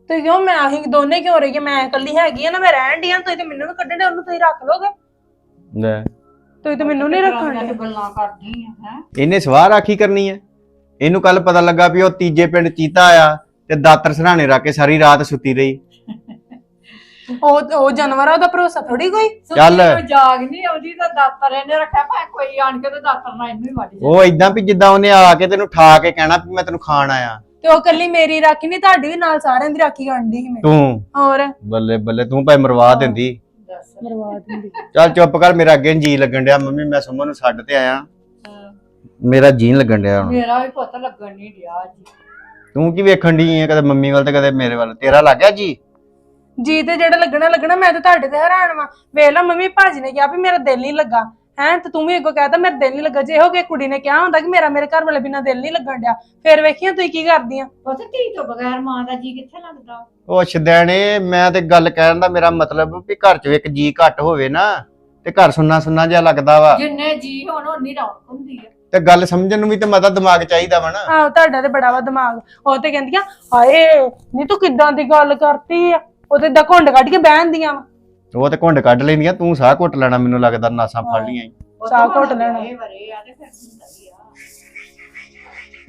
Speaker 9: ਤੇ ਕਿਉਂ ਮੈਂ ਆਹੀ ਦੋਨੇ ਕਿਉਂ ਰਹੀ ਮੈਂ ਇਕੱਲੀ ਹੈਗੀ ਆ ਨਾ ਮੈਂ ਰਹਿਣ ਦੀ ਆ ਤੁਸੀਂ ਤੇ ਮੈਨੂੰ ਵੀ ਕੱਢਣ ਦੇ ਉਹਨੂੰ ਤੁਸੀਂ ਰੱਖ ਲੋਗੇ?
Speaker 8: ਲੈ।
Speaker 9: ਤੁਸੀਂ ਤੇ ਮੈਨੂੰ ਨਹੀਂ ਰੱਖਣ
Speaker 7: ਤੂੰ ਗੱਲਾਂ ਕਰਦੀ ਆ ਹੈ?
Speaker 8: ਇਹਨੇ ਸਵਾਹ ਰਾਖੀ ਕਰਨੀ ਹੈ ਇਹਨੂੰ ਕੱਲ ਪਤਾ ਲੱਗਾ ਵੀ ਉਹ ਤੀਜੇ ਪਿੰਡ ਚੀਤਾ ਆ ਤੇ ਦਾਤਰ ਸਰਾਣੇ ਰੱਖ ਕੇ ਸਾਰੀ ਰਾਤ ਸੁੱਤੀ ਰਹੀ।
Speaker 9: ਉਹ ਉਹ ਜਾਨਵਰ ਆ ਉਹਦਾ ਭਰੋਸਾ ਥੋੜੀ ਕੋਈ?
Speaker 8: ਚੱਲ।
Speaker 7: ਸੁੱਤੀ ਨੂੰ ਜਾਗ ਨਹੀਂ ਆਉਂਦੀ ਤਾਂ ਦਾਤਰ ਇਹਨੇ ਰੱਖਿਆ ਭਾਵੇਂ ਕੋਈ ਆਣ ਕੇ ਤੇ ਦਾਤਰ ਨਾਲ ਇਹਨੂੰ ਹੀ ਵੱਢ ਜਾਏ
Speaker 8: ਉਹ ਇਦਾਂ ਵੀ ਜਿੱਦਾਂ ਉਹਨੇ ਆ ਕੇ ਤੈਨੂੰ ਠਾ ਕੇ ਕਹਿਣਾ ਵੀ ਮੈਂ ਤੈਨੂੰ ਖਾਣ ਆਇਆ।
Speaker 9: ਤੇ ਉਹ ਕੱਲੀ ਮੇਰੀ ਰਾਖੀ ਨਹੀਂ ਤੁਹਾਡੀ ਵੀ ਨਾਲ ਸਾਰਿਆਂ ਦੀ ਰਾਖੀ ਕਰਦੀ ਸੀ ਮੈਂ।
Speaker 8: ਤੂੰ?
Speaker 9: ਹੋਰ?
Speaker 8: ਬੱਲੇ ਬੱਲੇ ਤੂੰ ਭਾਵੇਂ ਮਰਵਾ ਦਿੰਦੀ।
Speaker 7: ਦੱਸ।
Speaker 9: ਬਰਬਾਦ ਹੁੰਦੀ
Speaker 8: ਚੱਲ ਚੁੱਪ ਕਰ ਮੇਰਾ ਅੱਗੇ ਜੀ ਲੱਗਣ ਡਿਆ ਮੰਮੀ ਮੈਂ ਸੁਮਨ ਨੂੰ ਛੱਡ ਤੇ ਆਇਆ। ਮੇਰਾ ਜੀਨ ਲੱਗਣ ਡਿਆ ਹੁਣ।
Speaker 7: ਮੇਰਾ ਵੀ ਪੁੱਤ ਲੱਗਣ ਨਹੀਂ ਡਿਆ ਜੀ
Speaker 8: ਤੂੰ ਕੀ ਵੇਖਣ ਦੀ ਹੈ ਕਦੇ ਮੰਮੀ ਵੱਲ ਤੇ ਕਦੇ ਮੇਰੇ ਵੱਲ। ਤੇਰਾ ਲੱਗ ਗਿਆ ਜੀ?
Speaker 9: ਜੀ ਤੇ ਜਿਹੜਾ ਲੱਗਣਾ ਲੱਗਣਾ ਮੈਂ ਤਾਂ ਤੁਹਾਡੇ ਤੇ ਹੈਰਾਨ ਵਾਂ। ਵੇਖ ਲਾ ਮੰਮੀ ਭਾਜੀ ਨੇ ਕਿਹਾ ਵੀ ਮੇਰਾ ਦਿਲ ਨਹੀਂ ਲੱਗਾ। ਹੈਂ ਤੇ ਤੂੰ ਵੀ ਅੱਗੋਂ ਕਹਤਾ ਮੇਰਾ ਦਿਲ ਨਹੀਂ ਲੱਗਾ। ਜੇ ਹੋ ਕੇ ਕੁੜੀ ਨੇ ਕਿਹਾ ਹੁੰਦਾ ਕਿ ਮੇਰਾ ਮੇਰੇ ਘਰ ਵਾਲੇ ਬਿਨਾਂ ਦਿਲ ਨਹੀਂ ਲੱਗਣ ਡਿਆ ਫਿਰ ਵੇਖੀਆਂ ਤੁਸੀਂ ਕੀ ਕਰਦੀਆਂ।
Speaker 7: ਪੁੱਤ ਧੀ ਤੋਂ ਬਗੈਰ ਮਾਂ ਦਾ ਜੀ ਕਿੱਥੇ ਲੱਗਦਾ?
Speaker 8: ਉਹ ਛਦੈਣੇ ਮੈਂ ਤੇ ਗੱਲ ਕਹਿਣ ਦਾ ਮੇਰਾ ਮਤਲਬ ਵੀ ਘਰ 'ਚ ਇੱਕ ਜੀ ਘੱਟ ਹੋਵੇ ਨਾ ਤੇ ਘਰ ਸੁੰਨਾ ਸੁੰਨਾ ਜਿਹਾ ਲੱਗਦਾ ਵਾ।
Speaker 7: ਜਿੰਨੇ ਜੀ ਹੋਣ ਉਨੀ ਰੌਣਕ ਹੁੰਦੀ ਆ।
Speaker 8: ਤੇ ਗੱਲ ਸਮਝਣ ਨੂੰ ਵੀ ਤੇ ਮਤਾ ਦਿਮਾਗ ਚਾਹੀਦਾ ਵਾ ਨਾ।
Speaker 9: ਆਹੋ ਤੁਹਾਡਾ ਤੇ ਬੜਾ ਵਾ ਦਿਮਾਗ। ਉਹ ਤੇ ਕਹਿੰਦੀਆਂ ਹਾਏ ਨਹੀਂ ਤੂੰ ਕਿੱਦਾਂ ਦੀ ਗੱਲ ਕਰਤੀ ਆ? ਉਹ ਤੇ ਏਦਾਂ ਘੁੰਡ ਕੱਢ ਕੇ ਬਹਿੰਦੀਆਂ ਵਾ।
Speaker 8: ਉਹ ਤੇ ਘੁੰਡ ਕੱਢ ਲੈਂਦੀਆਂ ਤੂੰ ਸਾਹ ਘੁੱਟ ਲੈਣਾ ਮੈਨੂੰ ਲੱਗਦਾ ਨਾਸਾਂ ਫੜ ਲੀਆਂ ਈ।
Speaker 9: ਸਾਹ ਘੁੱਟ ਲੈਣਾ।
Speaker 7: ਇਹ ਵਰੇ ਆ ਤੇ ਫਿਰ ਹੁੰਦਾ ਹੀ ਆ।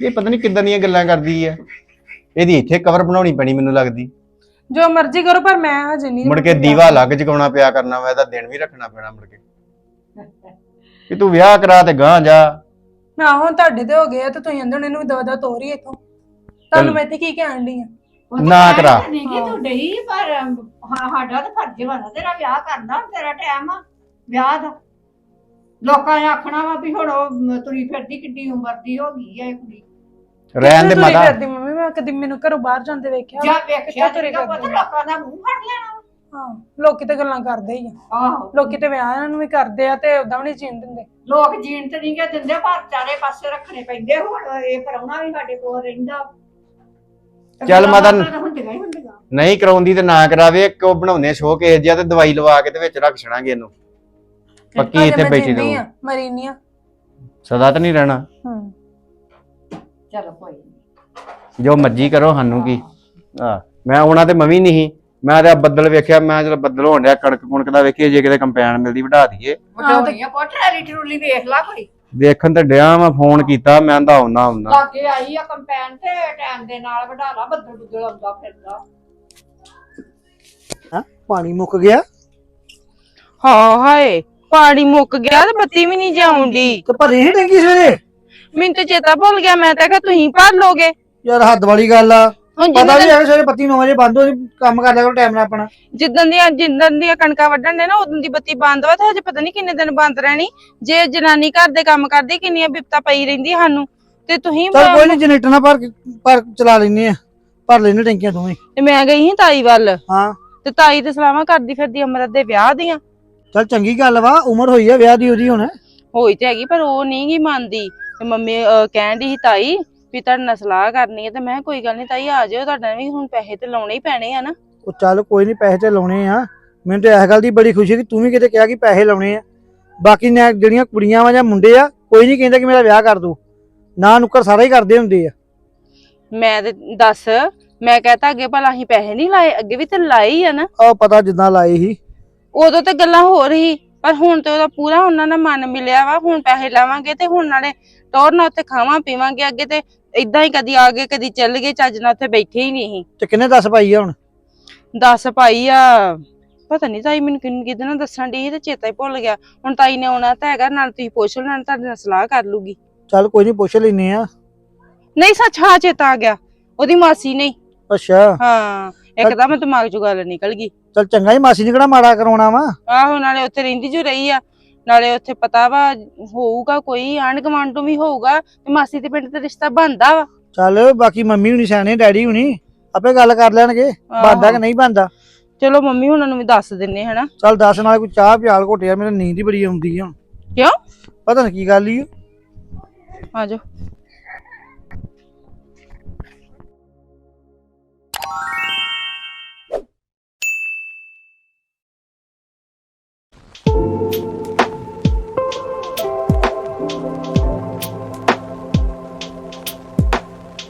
Speaker 8: ਇਹ ਪਤਾ ਨਹੀਂ ਕਿੱਦਾਂ ਦੀਆਂ ਗੱਲਾਂ ਕਰਦੀ ਆ ਇਹਦੀ ਇੱਥੇ ਕਵਰ ਬਣਾਉਣੀ ਪੈਣੀ ਮੈਨੂੰ ਲੱਗਦੀ।
Speaker 9: ਜੋ ਮਰਜ਼ੀ ਕਰੋ ਪਰ ਮੈਂ ਹਜੇ ਨਹੀਂ
Speaker 8: ਮੁੜ ਕੇ ਦੀਵਾ ਅਲੱਗ ਜਗਾਉਣਾ ਪਿਆ ਕਰਨਾ ਵਾ ਇਹਦਾ ਦਿਨ ਵੀ ਰੱਖਣਾ ਪੈਣਾ ਮੁੜ ਕੇ। ਕਿ ਤੂੰ ਵਿਆਹ ਕਰਾ ਤੇ ਗਾਂ ਜਾ।
Speaker 9: ਨਾ ਹੁਣ ਤੁਹਾਡੇ ਤੇ ਹੋ ਗਏ ਆ ਤੇ ਤੁਸੀਂ ਅੰਦਰ ਇਹਨੂੰ ਦਵਾ ਦਵਾ ਤੋਰੀ ਇੱਥੋਂ। ਤੁਹਾਨੂੰ ਮੈਂ ਇੱਥੇ ਕੀ ਕਹਿਣ ਡਈ ਆ?
Speaker 7: ਉਹ ਤਾਂ
Speaker 8: ਨਾ
Speaker 7: ਕਹਿ
Speaker 8: ਕਰਾ।
Speaker 7: ਨਹੀਂ ਕਿ ਤੂੰ ਡਈ ਪਰ ਹਾਂ, ਸਾਡਾ ਤਾਂ ਫਰਜ਼ ਨਾ ਤੇਰਾ ਵਿਆਹ ਕਰਨਾ ਹੁਣ ਤੇਰਾ ਟਾਈਮ ਆ ਵਿਆਹ ਦਾ। ਲੋਕਾਂ ਨੇ ਆਖਣਾ ਵਾ ਵੀ ਹੁਣ ਉਹ ਮ, ਤੁਰੀ ਫਿਰਦੀ ਕਿੱਡੀ ਉਮਰ ਦੀ ਹੋ ਗਈ ਇਹ ਕੁੜੀ।
Speaker 8: ਰਹਿਣ ਦੇ ਮਾਤਾ।
Speaker 9: ਫਿਰਦੀ ਮੰਮੀ? ਮੈਂ ਕਦੀ ਮੈਨੂੰ ਘਰੋਂ ਬਾਹਰ ਜਾਂਦੇ ਵੇਖਿਆ।
Speaker 7: ਜਾਂ ਵੇਖਿਆ
Speaker 9: ਤੁਰੇ
Speaker 7: ਤੇਰਾ ਪੁੱਤ
Speaker 9: ਫਿਰਦੀ?
Speaker 7: ਲੋਕਾਂ ਦਾ ਮੂੰਹ ਫੜ ਲੈਣਾ
Speaker 9: ਹਾਂ ਲੋਕੀ ਤੇ ਗੱਲਾਂ ਕਰਦੇ ਹੀ ਆ।
Speaker 7: ਆਹੋ।
Speaker 9: ਲੋਕੀ ਤੇ ਵਿਆਹ ਨੂੰ ਵੀ ਕਰਦੇ ਆ ਤੇ ਉਦਾਂ ਵੀ ਨਹੀਂ ਜੀਣ ਦਿੰਦੇ।
Speaker 7: ਲੋਕ ਜੀਣ ਤੇ ਨਹੀਂ ਗੇ ਦਿੰਦੇ ਪਰ ਚਾਰੇ ਪਾਸੇ ਰੱਖਣੇ ਪੈਂਦੇ ਹੁਣ ਇਹ ਪਰਾਉਣਾ ਵੀ ਸਾਡੇ ਕੋਲ ਰਹਿੰਦਾ।
Speaker 8: ਚੱਲ ਮਾਤਾ-
Speaker 7: ਹੀ
Speaker 8: ਨਹੀਂ ਕਰਾਉਂਦੀ ਤੇ ਨਾ ਕਰਾਵੇ ਇੱਕ ਉਹ ਬਣਾਉਂਦੇ ਸ਼ੋਅ ਕੇਸ ਜਿਹਾ ਤੇ ਦਵਾਈ ਲਵਾ ਕੇ ਤੇ ਵਿੱਚ ਰੱਖ ਛੜਾਂਗੇ ਇਹਨੂੰ। ਪੱਕੀ ਇੱਥੇ ਬੈਠੀ ਰਹੂ।
Speaker 9: ਆ ਮਰੀ ਨਹੀਂ ਆ।
Speaker 8: ਸਦਾ ਤਾਂ ਨਹੀਂ ਰਹਿਣਾ।
Speaker 9: ਹੂੰ।
Speaker 7: ਚਲੋ ਕੋਈ ਨੀ।
Speaker 8: ਜੋ ਮਰਜ਼ੀ ਕਰੋ ਸਾਨੂੰ ਕੀ। ਆ ਮੈਂ ਆਉਣਾ ਤੇ ਮਵੀ ਨਹੀਂ ਸੀ। ਮੈਂ ਤੇ ਆਹ ਬੱਦਲ ਵੇਖਿਆ ਮੈਂ ਜਦੋਂ ਬੱਦਲ ਹੋਣ ਡਿਆ ਕਣਕ ਕੁਣਕ ਦਾ ਵੇਖੀਏ ਜੇ ਕਿਤੇ ਕੰਪੈਨ ਮਿਲਦੀ ਵਢਾ ਦਈਏ।
Speaker 7: ਵਡਾਉਣੀਆਂ ਪੁੱਤ ਟਰਾਲੀ ਟਰੂਲੀ ਵੇਖ ਲਾ ਕੋਈ।
Speaker 8: ਵੇਖਣ ਤੇ ਡਿਆ ਮੈਂ ਫੋਨ ਕੀਤਾ ਮੈਂ ਆਂਦਾ ਆਉਣਾ ਆਉਣਾ
Speaker 7: ਲਾਗੇ ਆਈ ਆ ਕੰਪੈਨ ਤੇ ਟਾਈਮ ਦੇ ਨਾਲ ਵਡਾ ਲਾ ਬੱਦਲ ਬੁੱਦਲ ਆਉਂਦਾ ਫਿਰਦਾ।
Speaker 5: ਹਾਂ? ਪਾਣੀ ਮੁੱਕ ਗਿਆ?
Speaker 6: ਹਾਂ ਹਾਏ ਪਾਣੀ ਮੁੱਕ ਗਿਆ ਤੇ ਬੱਤੀ ਵੀ ਨਹੀਂ ਜਾਉਂਦੀ।
Speaker 5: ਤੇ ਭਰੇ ਹੀ ਟੈਂਕੀ ਸਵੇਰੇ?
Speaker 6: ਮੈਨੂੰ ਤੇ ਚੇਤਾ ਭੁੱਲ ਗਿਆ ਮੈਂ ਤਾਂ ਕਿਹਾ ਤੁਸੀਂ ਭਰ ਲੋਗੇ।
Speaker 5: ਯਾਰ ਹੱਦ ਵਾਲੀ ਗੱਲ ਆ।
Speaker 6: ਹੁਣ
Speaker 5: ਪਤਾ
Speaker 6: ਜਿੱਦਾਂ
Speaker 5: ਵੀ ਹੈ ਸਵੇਰੇ ਬੱਤੀ 9 ਵਜੇ ਬੰਦ ਹੋ ਜਾਂਦੀ, ਕੰਮ ਕਰ ਲਿਆ ਕਰੋ ਟਾਈਮ ਨਾਲ ਆਪਣਾ।
Speaker 6: ਜਿੱਦਾਂ ਦੀਆਂ ਜਿੱਦਾਂ ਦੀਆਂ ਕਣਕਾਂ ਵੱਢਣ ਦੇ ਨਾ ਉਦੋਂ ਦੀ ਬੱਤੀ ਬੰਦ ਵਾ ਤੇ ਹਜੇ ਪਤਾ ਨਹੀਂ ਕਿੰਨੇ ਦਿਨ ਬੰਦ ਰਹਿਣੀ। ਜੇ ਜਨਾਨੀ ਘਰ ਦੇ ਕੰਮ ਕਰਦੀ ਕਿੰਨੀਆਂ ਬਿਪਤਾ ਪਈ ਰਹਿੰਦੀ ਸਾਨੂੰ। ਤੇ ਤੁਸੀਂ
Speaker 5: ਚਲ ਕੋਈ ਨਹੀਂ ਜਨਰੇਟਰ ਨਾਲ ਭਰ ਕੇ ਭਰ ਚਲਾ ਲੈਨੇ ਆ। ਭਰ ਲੈਨੇ ਟੈਂਕੀਆਂ ਦੋਵੇਂ।
Speaker 6: ਤੇ ਮੈਂ ਗਈ ਸੀ ਤਾਈ ਵੱਲ।
Speaker 5: ਹਾਂ।
Speaker 6: ਤੇ ਤਾਈ ਤੇ ਸਲਾਮਾਂ ਕਰਦੀ ਫਿਰਦੀ ਅਮਰਤ ਦੇ ਵਿਆਹ ਦੀਆਂ।
Speaker 5: ਚਲ ਚੰਗੀ ਗੱਲ ਵਾ ਉਮਰ ਹੋਈ ਆ ਵਿਆਹ ਦੀ ਉਹਦੀ ਹੁਣ।
Speaker 6: ਹੋਈ ਤੇ ਹੈਗੀ ਪਰ ਉਹ ਨਹੀਂ ਗੀ ਮੰਨਦੀ। ਤੇ ਮੰਮੀ ਅਹ, ਕਹਿਣ ਦੀ ਸੀ ਤਾਈ ਵੀ ਤੁਹਾਡੇ ਨਾਲ ਸਲਾਹ ਕਰਨੀ ਹੈ ਤੇ ਮੈਂ ਕਿਹਾ ਕੋਈ ਗੱਲ ਨਹੀਂ ਤਾਈ ਆ ਜਾਓ ਤੁਹਾਡਾ ਵੀ ਹੁਣ ਪੈਸੇ ਤੇ ਲਾਉਣੇ ਹੀ ਪੈਣੇ ਆ ਨਾ।
Speaker 5: ਉਹ ਚੱਲ ਕੋਈ ਨਹੀਂ ਪੈਸੇ ਤੇ ਲਾਉਣੇ ਆ। ਮੈਨੂੰ ਤੇ ਇਸ ਗੱਲ ਦੀ ਬੜੀ ਖੁਸ਼ੀ ਕਿ ਤੂੰ ਵੀ ਕਿਤੇ ਕਿਹਾ ਕਿ ਪੈਸੇ ਲਾਉਣੇ ਆ। ਬਾਕੀ ਨੇ ਜਿਹੜੀਆਂ ਕੁੜੀਆਂ ਵਾ ਜਾਂ ਮੁੰਡੇ ਆ ਕੋਈ ਨਹੀਂ ਕਹਿੰਦਾ ਕਿ ਮੇਰਾ ਵਿਆਹ ਕਰ ਦੋ। ਨਾ ਨੁੱਕਰ ਸਾਰਾ ਹੀ ਕਰਦੇ ਹੁੰਦੇ ਆ।
Speaker 6: ਮੈਂ ਤੇ ਦੱਸ ਮੈਂ ਕਹਤਾ ਅੱਗੇ ਭਲਾ ਅਸੀਂ ਪੈਸੇ ਨਹੀਂ ਲਾਏ ਅੱਗੇ ਵੀ ਤੇ ਲਾਏ ਹੀ ਆ ਨਾ।
Speaker 5: ਆ ਪਤਾ ਜਿੱਦਾਂ ਲਾਏ ਸੀ।
Speaker 6: ਉਦੋਂ ਤੇ ਗੱਲਾਂ ਹੋ ਰਹੀ ਪਰ ਹੁਣ ਤੇ ਉਹਦਾ ਪੂਰਾ ਉਹਨਾਂ ਨਾਲ ਮਨ ਮਿਲਿਆ ਵਾ ਹੁਣ ਪੈਸੇ ਲਾਵਾਂਗੇ ਤੇ ਹੁਣ ਨਾਲੇ ਟੌਰ ਨਾਲ ਉੱਥੇ ਖਾਵਾਂ ਪੀਵਾਂਗੇ ਅੱਗੇ ਤੇ ਇਦਾਂ ਹੀ ਕਦੀ ਆ ਗਏ ਕਦੀ ਚੱਲ ਗਏ ਚੱਜ ਨਾਲ ਉੱਥੇ ਬੈਠੇ ਹੀ ਨਹੀਂ
Speaker 5: ਤੇ ਕਿੰਨੇ ਦੱਸ ਪਾਈ ਆ ਹੁਣ?
Speaker 6: ਦੱਸ ਭਾਈ ਆ ਪਤਾ ਨਹੀਂ ਤਾਈ ਮੈਨੂੰ ਕਿੰਨ ਨਾਲ ਦੱਸਣ ਦੀ ਤੇ ਚੇਤਾ ਹੀ ਭੁੱਲ ਗਿਆ। ਹੁਣ ਤਾਈ ਨੇ ਆਉਣਾ ਤਾਂ ਹੈਗਾ ਨਾਲ ਤੁਸੀਂ ਪੁੱਛ ਲੈਣਾ ਤੁਹਾਡੇ ਨਾਲ ਸਲਾਹ ਕਰ ਲੂਗੀ।
Speaker 5: ਚੱਲ ਕੋਈ ਨਹੀਂ ਪੁੱਛ ਲੈਨੇ ਆ
Speaker 6: ਨਹੀਂ ਸੱਚ ਹਾਂ ਚੇਤਾ ਆ ਗਿਆ। ਉਹਦੀ ਮਾਸੀ ਨਹੀਂ
Speaker 5: ਅੱਛਾ।
Speaker 6: ਹਾਂ ਇੱਕਦਮ ਦਿਮਾਗ ਚੋਂ ਗੱਲ ਨਿਕਲ ਗਈ।
Speaker 5: ਚੱਲ ਚੰਗਾ ਹੀ ਮਾਸੀ ਨੇ ਕਿਹੜਾ ਮਾੜਾ ਕਰਾਉਣਾ ਵਾ?
Speaker 6: ਆਹੋ ਨਾਲੇ ਉੱਥੇ ਰਹਿੰਦੀ ਜੋ ਰਹੀ ਆ। ਨਾਲੇ ਉੱਥੇ ਪਤਾ ਵਾ ਹੋਊਗਾ ਕੋਈ ਆਂਢ ਗੁਆਂਢ ਤੋਂ ਵੀ ਹੋਊਗਾ ਤੇ ਮਾਸੀ ਦੇ ਪਿੰਡ ਤੇ ਰਿਸ਼ਤਾ ਬਣਦਾ ਵਾ।
Speaker 5: ਚੱਲ ਬਾਕੀ ਮੰਮੀ ਹੁਣੀ ਸਿਆਣੇ ਡੈਡੀ ਹੁਣੀ ਆਪੇ ਗੱਲ ਕਰ ਲੈਣਗੇ ਬਣਦਾ ਕਿ ਨਹੀਂ ਬਣਦਾ?
Speaker 6: ਚਲੋ ਮੰਮੀ ਹੁਣਾਂ ਨੂੰ ਵੀ ਦੱਸ ਦਿੰਨੇ ਹਨਾ?
Speaker 5: ਚੱਲ ਦੱਸ ਨਾਲ ਕੋਈ ਚਾਹ ਪਿਆਲ ਘੋਟ ਯਾਰ ਨੀਂਦ ਹੀ ਬੜੀ ਆਉਂਦੀ ਆ।
Speaker 6: ਕਿਉਂ?
Speaker 5: ਪਤਾ ਨਹੀਂ ਕੀ ਗੱਲ ਈ ਆ।
Speaker 6: Thank you.